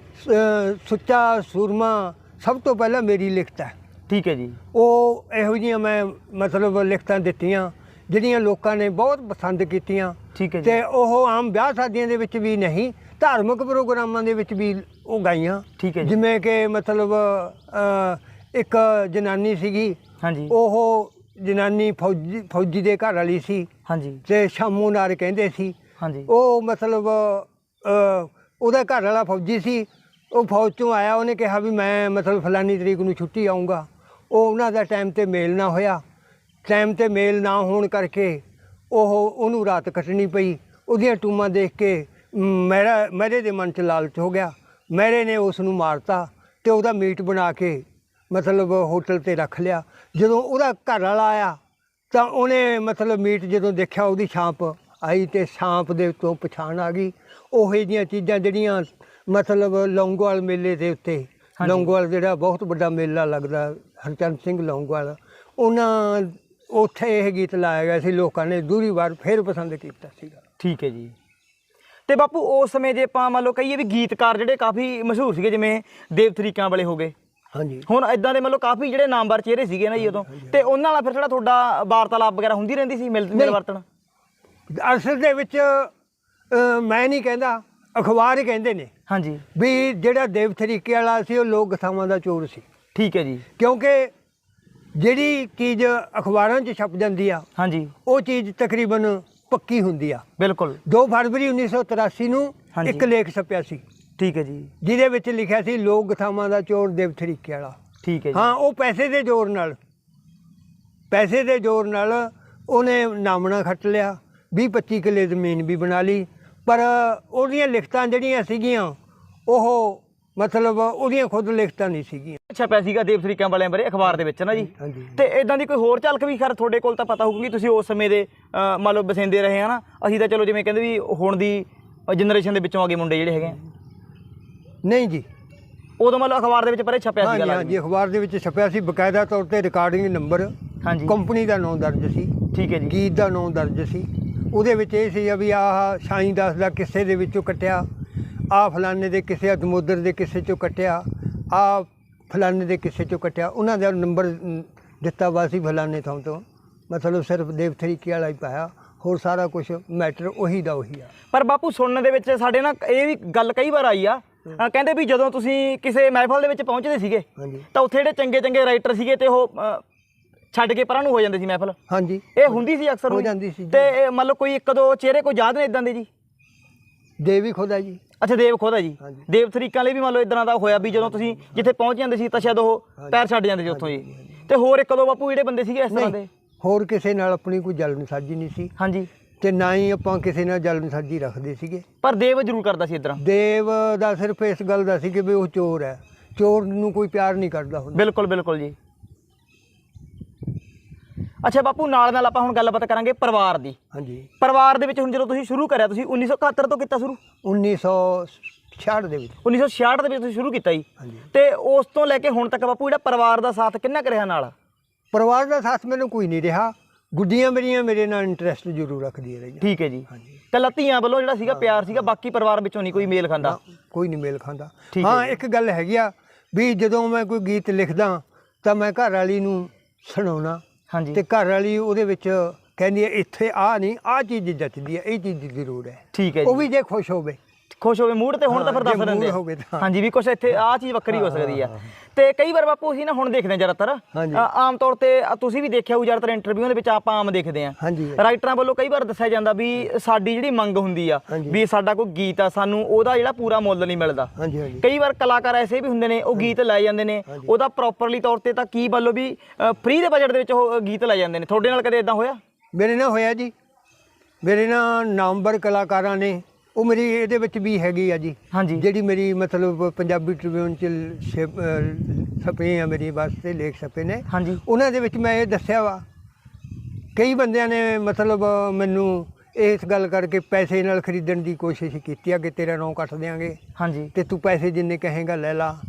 ਸੁੱਚਾ ਸੂਰਮਾ ਸਭ ਤੋਂ ਪਹਿਲਾਂ ਮੇਰੀ ਲਿਖਤ ਹੈ। ਠੀਕ ਹੈ ਜੀ। ਉਹ ਇਹੋ ਜਿਹੀਆਂ ਮੈਂ ਮਤਲਬ ਲਿਖਤਾਂ ਦਿੱਤੀਆਂ ਜਿਹੜੀਆਂ ਲੋਕਾਂ ਨੇ ਬਹੁਤ ਪਸੰਦ ਕੀਤੀਆਂ। ਠੀਕ ਹੈ ਜੀ। ਤੇ ਉਹ ਆਮ ਵਿਆਹ ਸ਼ਾਦੀਆਂ ਦੇ ਵਿੱਚ ਵੀ ਨਹੀਂ ਧਾਰਮਿਕ ਪ੍ਰੋਗਰਾਮਾਂ ਦੇ ਵਿੱਚ ਵੀ ਉਹ ਗਾਈਆਂ। ਠੀਕ ਹੈ ਜੀ। ਜਿਵੇਂ ਕਿ ਮਤਲਬ ਇੱਕ ਜਨਾਨੀ ਸੀਗੀ। ਹਾਂਜੀ। ਉਹ ਜਨਾਨੀ ਫੌਜੀ ਫੌਜੀ ਦੇ ਘਰ ਵਾਲੀ ਸੀ। ਹਾਂਜੀ। ਤੇ ਸ਼ਾਮੂ ਨਾਰ ਕਹਿੰਦੇ ਸੀ। ਹਾਂਜੀ। ਉਹ ਮਤਲਬ ਉਹਦਾ ਘਰ ਵਾਲਾ ਫੌਜੀ ਸੀ। ਉਹ ਫੌਜ ਚੋਂ ਆਇਆ ਉਹਨੇ ਕਿਹਾ ਵੀ ਮੈਂ ਮਤਲਬ ਫਲਾਨੀ ਤਰੀਕ ਨੂੰ ਛੁੱਟੀ ਆਉਂਗਾ ਉਹ ਉਹਨਾਂ ਦਾ ਟਾਈਮ ਤੇ ਮੇਲ ਨਾ ਹੋਇਆ। ਟਾਈਮ ਤੇ ਮੇਲ ਨਾ ਹੋਣ ਕਰਕੇ ਉਹ ਉਹਨੂੰ ਰਾਤ ਕੱਟਣੀ ਪਈ। ਉਹਦੀਆਂ ਟੂਮਾਂ ਦੇਖ ਕੇ ਮੇਰਾ ਮੇਰੇ ਦੇ ਮਨ 'ਚ ਲਾਲਚ ਹੋ ਗਿਆ। ਮੇਰੇ ਨੇ ਉਸ ਨੂੰ ਮਾਰਤਾ ਤੇ ਉਹਦਾ ਮੀਟ ਬਣਾ ਕੇ ਮਤਲਬ ਹੋਟਲ ਤੇ ਰੱਖ ਲਿਆ। ਜਦੋਂ ਉਹਦਾ ਘਰ ਵਾਲਾ ਆਇਆ ਤਾਂ ਉਹਨੇ ਮਤਲਬ ਮੀਟ ਜਦੋਂ ਦੇਖਿਆ ਉਹਦੀ ਛਾਂਪ ਆਈ ਤੇ ਛਾਂਪ ਦੇ ਉੱਤੋਂ ਪਛਾਣ ਆ ਗਈ। ਉਹੇ ਜਿਹੀਆਂ ਚੀਜ਼ਾਂ ਜਿਹੜੀਆਂ ਮਤਲਬ ਲੌਂਗੋਵਾਲ ਮੇਲੇ ਦੇ ਉੱਤੇ। ਲੌਂਗੋਵਾਲ ਜਿਹੜਾ ਬਹੁਤ ਵੱਡਾ ਮੇਲਾ ਲੱਗਦਾ ਹਰਚੰਦ ਸਿੰਘ ਲੌਂਗੋਵਾਲ ਉਹਨਾਂ ਉੱਥੇ ਇਹ ਗੀਤ ਲਾਇਆ ਗਿਆ ਸੀ ਲੋਕਾਂ ਨੇ ਦੂਰੀ ਵਾਰ ਫਿਰ ਪਸੰਦ ਕੀਤਾ ਸੀਗਾ। ਠੀਕ ਹੈ ਜੀ। ਤੇ ਬਾਪੂ ਉਸ ਸਮੇਂ ਜੇ ਆਪਾਂ ਮੰਨ ਲਓ ਕਹੀਏ ਵੀ ਗੀਤਕਾਰ ਜਿਹੜੇ ਕਾਫੀ ਮਸ਼ਹੂਰ ਸੀਗੇ ਜਿਵੇਂ ਦੇਵ ਤਰੀਕਾਂ ਵਾਲੇ ਹੋ ਗਏ ਹਾਂਜੀ। ਹੁਣ ਇਦਾਂ ਦੇ ਮੰਨ ਲਓ ਕਾਫੀ ਜਿਹੜੇ ਨਾਮਵਰ ਚਿਹਰੇ ਸੀਗੇ ਨਾ ਜੀ ਉਦੋਂ ਤੇ ਉਹਨਾਂ ਨਾਲ ਫਿਰ ਜਿਹੜਾ ਤੁਹਾਡਾ ਵਾਰਤਾਲਾਪ ਵਗੈਰਾ ਹੁੰਦੀ ਰਹਿੰਦੀ ਸੀ ਮਿਲ ਮਿਲ ਵਰਤਣ? ਅਸਲ ਦੇ ਵਿੱਚ ਮੈਂ ਨਹੀਂ ਕਹਿੰਦਾ ਅਖਬਾਰ ਹੀ ਕਹਿੰਦੇ ਨੇ। ਹਾਂਜੀ। ਵੀ ਜਿਹੜਾ ਦੇਵ ਤਰੀਕੇ ਵਾਲਾ ਸੀ ਉਹ ਲੋਕ ਕਥਾਵਾਂ ਦਾ ਚੋਰ ਸੀ। ਠੀਕ ਹੈ ਜੀ। ਕਿਉਂਕਿ ਜਿਹੜੀ ਚੀਜ਼ ਅਖਬਾਰਾਂ 'ਚ ਛਪ ਜਾਂਦੀ ਆ ਹਾਂਜੀ। ਉਹ ਚੀਜ਼ ਤਕਰੀਬਨ ਪੱਕੀ ਹੁੰਦੀ ਆ। ਬਿਲਕੁਲ। 2 ਫਰਵਰੀ 1983 ਨੂੰ। ਇੱਕ ਲੇਖ ਛਪਿਆ ਸੀ। ਠੀਕ ਹੈ ਜੀ। ਜਿਹਦੇ ਵਿੱਚ ਲਿਖਿਆ ਸੀ ਲੋਕ ਗਥਾਵਾਂ ਦਾ ਚੋਰ ਦੇਵ ਤਰੀਕੇ ਵਾਲਾ। ਠੀਕ ਹੈ ਜੀ। ਹਾਂ ਉਹ ਪੈਸੇ ਦੇ ਜ਼ੋਰ ਨਾਲ। ਪੈਸੇ ਦੇ ਜ਼ੋਰ ਨਾਲ ਉਹਨੇ ਨਾਮਣਾ ਖੱਟ ਲਿਆ 20 25 ਕਿੱਲੇ ਜ਼ਮੀਨ ਵੀ ਬਣਾ ਲਈ। ਪਰ ਉਹਦੀਆਂ ਲਿਖਤਾਂ ਜਿਹੜੀਆਂ ਸੀਗੀਆਂ ਉਹ ਮਤਲਬ ਉਹਦੀਆਂ ਖੁਦ ਲਿਖਤਾਂ ਨਹੀਂ ਸੀਗੀਆਂ। ਛਪਿਆ ਸੀਗਾ ਦੇਵ ਤਰੀਕਾਂ ਵਾਲਿਆਂ ਬਾਰੇ ਅਖਬਾਰ ਦੇ ਵਿੱਚ ਨਾ ਜੀ? ਹਾਂਜੀ ਤੇ ਇਦਾਂ ਦੀ ਕੋਈ ਹੋਰ ਝਲਕ ਵੀ ਖਰ ਤੁਹਾਡੇ ਕੋਲ ਤਾਂ ਪਤਾ ਹੋਊਗੀ ਤੁਸੀਂ ਉਸ ਸਮੇਂ ਦੇ ਮੰਨ ਲਓ ਬਸਿੰਦੇ ਰਹੇ ਆ ਨਾ ਅਸੀਂ ਤਾਂ ਚਲੋ ਜਿਵੇਂ ਕਹਿੰਦੇ ਵੀ ਹੁਣ ਦੀ ਜਨਰੇਸ਼ਨ ਦੇ ਵਿੱਚੋਂ ਆ ਗਏ ਮੁੰਡੇ ਜਿਹੜੇ ਹੈਗੇ ਆ। ਨਹੀਂ ਜੀ। ਉਦੋਂ ਮੰਨ ਲਓ ਅਖਬਾਰ ਦੇ ਵਿੱਚ ਪਰੇ ਛਪਿਆ ਹਾਂਜੀ ਸੀਗਾ ਹਾਂਜੀ ਅਖਬਾਰ ਦੇ ਵਿੱਚ ਛਪਿਆ ਸੀ ਬਕਾਇਦਾ ਤੌਰ ਤੇ ਰਿਕਾਰਡਿੰਗ ਨੰਬਰ ਹਾਂਜੀ। ਕੰਪਨੀ ਦਾ ਨਾਮ ਦਰਜ ਸੀ ਠੀਕ ਹੈ ਜੀ। ਗੀਤ ਦਾ ਨਾਮ ਦਰਜ ਸੀ। ਉਹਦੇ ਵਿੱਚ ਇਹ ਸੀ ਵੀ ਆਹ ਸਾਈਂ ਦਾਸ ਦਾ ਕਿਸੇ ਦੇ ਵਿੱਚੋਂ ਕੱਟਿਆ ਆਹ ਫਲਾਣੇ ਦੇ ਕਿਸੇ ਦਮੋਦਰ ਦੇ ਕਿਸੇ ਚੋਂ ਕੱਟਿਆ ਆਹ ਫਲਾਣੇ ਦੇ ਕਿਸੇ ਚੋਂ ਕੱਟਿਆ। ਉਹਨਾਂ ਦਾ ਨੰਬਰ ਦਿੱਤਾ ਵਾ ਸੀ ਫਲਾਣੇ ਥਾਂ ਤੋਂ। ਮਤਲਬ ਸਿਰਫ ਦੇਵ ਤਰੀਕੇ ਵਾਲਾ ਹੀ ਪਾਇਆ ਹੋਰ ਸਾਰਾ ਕੁਝ ਮੈਟਰ ਉਹੀ ਦਾ ਉਹੀ ਆ। ਪਰ ਬਾਪੂ ਸੁਣਨ ਦੇ ਵਿੱਚ ਸਾਡੇ ਨਾਲ ਇਹ ਵੀ ਗੱਲ ਕਈ ਵਾਰ ਆਈ ਆ ਅਹ ਕਹਿੰਦੇ ਵੀ ਜਦੋਂ ਤੁਸੀਂ ਕਿਸੇ ਮਹਿਫਲ ਦੇ ਵਿੱਚ ਪਹੁੰਚਦੇ ਸੀਗੇ ਹਾਂਜੀ। ਤਾਂ ਉੱਥੇ ਜਿਹੜੇ ਚੰਗੇ ਚੰਗੇ ਰਾਈਟਰ ਸੀਗੇ ਤੇ ਉਹ ਛੱਡ ਕੇ ਪਰਾਂ ਨੂੰ ਹੋ ਜਾਂਦੇ ਸੀ ਮਹਿਫਲ। ਹਾਂਜੀ। ਇਹ ਹੁੰਦੀ ਸੀ ਅਕਸਰ ਹੋ? ਜਾਂਦੀ ਸੀ ਜੀ। ਤੇ ਇਹ ਮੰਨ ਲਓ ਕੋਈ ਇੱਕ ਦੋ ਚਿਹਰੇ ਕੋਈ ਯਾਦ ਨੇ ਇਦਾਂ ਦੇ ਜੀ? ਦੇਵੀ ਖੁਦਾ ਜੀ। ਅੱਛਾ ਦੇਵ ਖੋਦਾ ਜੀ। ਹਾਂਜੀ। ਦੇਵ ਤਰੀਕਾਂ ਲਈ ਵੀ ਮੰਨ ਲਓ ਇਦਾਂ ਦਾ ਹੋਇਆ ਵੀ ਜਦੋਂ ਤੁਸੀਂ ਜਿੱਥੇ ਪਹੁੰਚ ਜਾਂਦੇ ਸੀ ਤਾਂ ਸ਼ਾਇਦ ਉਹ ਪੈਰ ਛੱਡ ਜਾਂਦੇ ਸੀ ਉੱਥੋਂ ਜੀ। ਤੇ ਹੋਰ ਇੱਕ ਦੋ ਬਾਪੂ ਜਿਹੜੇ ਬੰਦੇ ਸੀਗੇ ਇਸ ਤਰ੍ਹਾਂ ਦੇ? ਨਹੀਂ ਹੋਰ ਕਿਸੇ ਨਾਲ ਆਪਣੀ ਕੋਈ ਜਲਨ ਸਾਜੀ ਨਹੀਂ ਸੀ। ਹਾਂਜੀ। ਤੇ ਨਾ ਹੀ ਆਪਾਂ ਕਿਸੇ ਨਾਲ ਜਲਨ ਸਾਜੀ ਰੱਖਦੇ ਸੀਗੇ। ਪਰ ਦੇਵ ਜ਼ਰੂਰ ਕਰਦਾ ਸੀ ਇਦਾਂ ਦੇਵ ਦਾ ਸਿਰਫ ਇਸ ਗੱਲ ਦਾ ਸੀ ਕਿ ਵੀ ਉਹ ਚੋਰ ਹੈ। ਚੋਰ ਨੂੰ ਕੋਈ ਪਿਆਰ ਨਹੀਂ ਕਰਦਾ ਹੁੰਦਾ। ਬਿਲਕੁਲ ਬਿਲਕੁਲ ਜੀ। ਅੱਛਾ ਬਾਪੂ ਨਾਲ ਨਾਲ ਆਪਾਂ ਹੁਣ ਗੱਲਬਾਤ ਕਰਾਂਗੇ ਪਰਿਵਾਰ ਦੀ। ਹਾਂਜੀ। ਪਰਿਵਾਰ ਦੇ ਵਿੱਚ ਹੁਣ ਜਦੋਂ ਤੁਸੀਂ ਸ਼ੁਰੂ ਕਰਿਆ ਤੁਸੀਂ 1971 ਤੋਂ ਕੀਤਾ ਸ਼ੁਰੂ? 1966 ਦੇ ਵਿੱਚ। 1966 ਦੇ ਵਿੱਚ ਤੁਸੀਂ ਸ਼ੁਰੂ ਕੀਤਾ ਜੀ। ਹਾਂਜੀ। ਤੇ ਉਸ ਤੋਂ ਲੈ ਕੇ ਹੁਣ ਤੱਕ ਬਾਪੂ ਜਿਹੜਾ ਪਰਿਵਾਰ ਦਾ ਸਾਥ ਕਿੰਨਾ ਕੁ ਰਿਹਾ ਨਾਲ? ਪਰਿਵਾਰ ਦਾ ਸਾਥ ਮੈਨੂੰ ਕੋਈ ਨਹੀਂ ਰਿਹਾ। ਗੁੱਡੀਆਂ ਮੇਰੀਆਂ ਮੇਰੇ ਨਾਲ ਇੰਟਰਸਟ ਜ਼ਰੂਰ ਰੱਖਦੀਆਂ ਰਹੀਆਂ। ਠੀਕ ਹੈ ਜੀ। ਹਾਂਜੀ। ਕੱਲਾ ਧੀਆਂ ਵੱਲੋਂ ਜਿਹੜਾ ਸੀਗਾ ਪਿਆਰ ਸੀਗਾ ਬਾਕੀ ਪਰਿਵਾਰ ਵਿੱਚੋਂ ਨਹੀਂ ਕੋਈ ਮੇਲ ਖਾਂਦਾ? ਕੋਈ ਨਹੀਂ ਮੇਲ ਖਾਂਦਾ। ਹੈ ਇੱਕ ਗੱਲ ਹੈਗੀ ਆ ਵੀ ਜਦੋਂ ਮੈਂ ਕੋਈ ਗੀਤ ਲਿਖਦਾ ਤਾਂ ਮੈਂ ਘਰ ਵਾਲੀ ਨੂੰ ਸੁਣਾਉਣਾ। ਹਾਂਜੀ। ਤੇ ਘਰ ਵਾਲੀ ਉਹਦੇ ਵਿੱਚ ਕਹਿੰਦੀ ਹੈ ਇੱਥੇ ਆ ਨਹੀਂ ਆ ਚੀਜ਼ ਜੱਚਦੀ ਹੈ ਇਹ ਚੀਜ਼ ਦੀ ਜ਼ਰੂਰ ਹੈ। ਠੀਕ ਹੈ ਉਹ ਜੀ। ਵੀ ਜੇ ਖੁਸ਼ ਹੋਵੇ। ਖੁਸ਼ ਹੋਵੇ ਮੂਡ ਤੇ ਹੁਣ ਤਾਂ ਫਿਰ ਦੱਸ ਦਿੰਦੇ ਆ। ਹਾਂਜੀ ਵੀ ਕੁਛ ਇੱਥੇ ਆਹ ਚੀਜ਼ ਵੱਖਰੀ ਹੋ ਸਕਦੀ ਆ। ਤੇ ਕਈ ਵਾਰ ਬਾਪੂ ਅਸੀਂ ਨਾ ਹੁਣ ਦੇਖਦੇ ਜ਼ਿਆਦਾਤਰ। ਆਮ ਤੌਰ ਤੇ ਤੁਸੀਂ ਵੀ ਦੇਖਿਆ ਹੋਊ ਜ਼ਿਆਦਾਤਰ ਇੰਟਰਵਿਊਆਂ ਦੇ ਵਿੱਚ ਆਪਾਂ ਆਮ ਦੇਖਦੇ ਆ ਰਾਈਟਰਾਂ ਵੱਲੋਂ ਕਈ ਵਾਰ ਦੱਸਿਆ ਜਾਂਦਾ ਵੀ ਸਾਡੀ ਜਿਹੜੀ ਮੰਗ ਹੁੰਦੀ ਆ। ਵੀ ਸਾਡਾ ਕੋਈ ਗੀਤ ਆ ਸਾਨੂੰ ਉਹਦਾ ਜਿਹੜਾ ਪੂਰਾ ਮੁੱਲ ਨਹੀਂ ਮਿਲਦਾ। ਕਈ ਵਾਰ ਕਲਾਕਾਰ ਐਸੇ ਵੀ ਹੁੰਦੇ ਨੇ ਉਹ ਗੀਤ ਲੈ ਜਾਂਦੇ ਨੇ। ਉਹਦਾ ਪ੍ਰੋਪਰਲੀ ਤੌਰ ਤੇ ਤਾਂ ਕੀ ਵੱਲੋਂ ਵੀ ਫ੍ਰੀ ਦੇ ਬਜਟ ਦੇ ਵਿੱਚ ਉਹ ਗੀਤ ਲੈ ਜਾਂਦੇ ਨੇ। ਤੁਹਾਡੇ ਨਾਲ ਕਦੇ ਇਦਾਂ ਹੋਇਆ? ਮੇਰੇ ਨਾਲ ਹੋਇਆ ਜੀ। ਮੇਰੇ ਨਾਲ ਨਾਮਵਰ ਕਲਾਕਾਰਾਂ ਨੇ ਉਹ ਮੇਰੀ ਇਹਦੇ ਵਿੱਚ ਵੀ ਹੈਗੀ ਆ ਜੀ। ਹਾਂਜੀ। ਜਿਹੜੀ ਮੇਰੀ ਮਤਲਬ ਪੰਜਾਬੀ ਟ੍ਰਿਬਿਊਨ ਚ ਛਪ- ਅਹ ਛਪੇ ਆ ਮੇਰੀ ਵਾਸਤੇ ਲੇਖ ਛਪੇ ਨੇ। ਹਾਂਜੀ। ਉਹਨਾਂ ਦੇ ਵਿੱਚ ਮੈਂ ਇਹ ਦੱਸਿਆ ਵਾ ਕਈ ਬੰਦਿਆਂ ਨੇ ਮਤਲਬ ਮੈਨੂੰ ਇਸ ਗੱਲ ਕਰਕੇ ਪੈਸੇ ਨਾਲ ਖਰੀਦਣ ਦੀ ਕੋਸ਼ਿਸ਼ ਕੀਤੀ ਆ ਕਿ ਤੇਰਾ ਨਾਂ ਕੱਟ ਦਿਆਂਗੇ। ਹਾਂਜੀ। ਤੇ ਤੂੰ ਪੈਸੇ ਜਿੰਨੇ ਕਹੇਗਾ ਲੈ ਲਾ।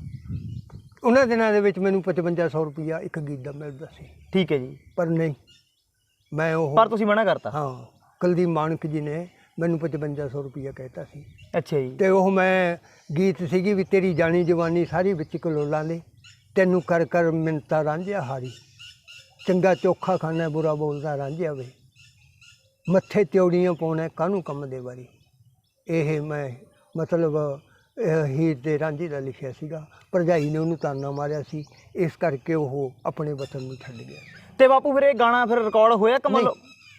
ਉਹਨਾਂ ਦਿਨਾਂ ਦੇ ਵਿੱਚ ਮੈਨੂੰ 5500 ਰੁਪਇਆ ਇੱਕ ਗੀਤ ਦਾ ਮਿਲਦਾ ਸੀ। ਠੀਕ ਹੈ ਜੀ। ਪਰ ਨਹੀਂ ਮੈਂ ਉਹ ਪਰ ਤੁਸੀਂ ਮਨਾ ਕਰਤਾ। ਹਾਂ ਕੁਲਦੀਪ ਮਾਨਕ ਜੀ ਨੇ ਮੈਨੂੰ 5500 ਰੁਪਇਆ ਕਹਿਤਾ ਸੀ। ਅੱਛਾ ਜੀ। ਤੇ ਉਹ ਮੈਂ ਗੀਤ ਸੀਗੀ ਵੀ ਤੇਰੀ ਜਾਣੀ ਜਵਾਨੀ ਸਾਰੀ ਵਿੱਚ ਕਲੋਲਾਂ ਦੇ ਤੈਨੂੰ ਕਰ ਕਰ ਮਿੰਤਾ ਰਾਂਝਿਆ ਹਾਰੀ। ਚੰਗਾ ਚੋਖਾ ਖਾਣਾ ਬੁਰਾ ਬੋਲਦਾ ਰਾਂਝਿਆ ਵੇ। ਮੱਥੇ ਤਿਉੜੀਆਂ ਪਾਉਣਾ ਕਾਹਨੂੰ ਕੰਮ ਦੇ ਵਾਰੀ ਇਹ ਮੈਂ ਮਤਲਬ ਹੀਰ ਦੇ ਰਾਂਝੇ ਦਾ ਲਿਖਿਆ ਸੀਗਾ। ਭਰਜਾਈ ਨੇ ਉਹਨੂੰ ਤਾਨਾ ਮਾਰਿਆ ਸੀ। ਇਸ ਕਰਕੇ ਉਹ ਆਪਣੇ ਵਤਨ ਨੂੰ ਛੱਡ ਗਿਆ। ਤੇ ਬਾਪੂ ਫਿਰ ਇਹ ਗਾਣਾ ਫਿਰ ਰਿਕਾਰਡ ਹੋਇਆ ਕਮਲ?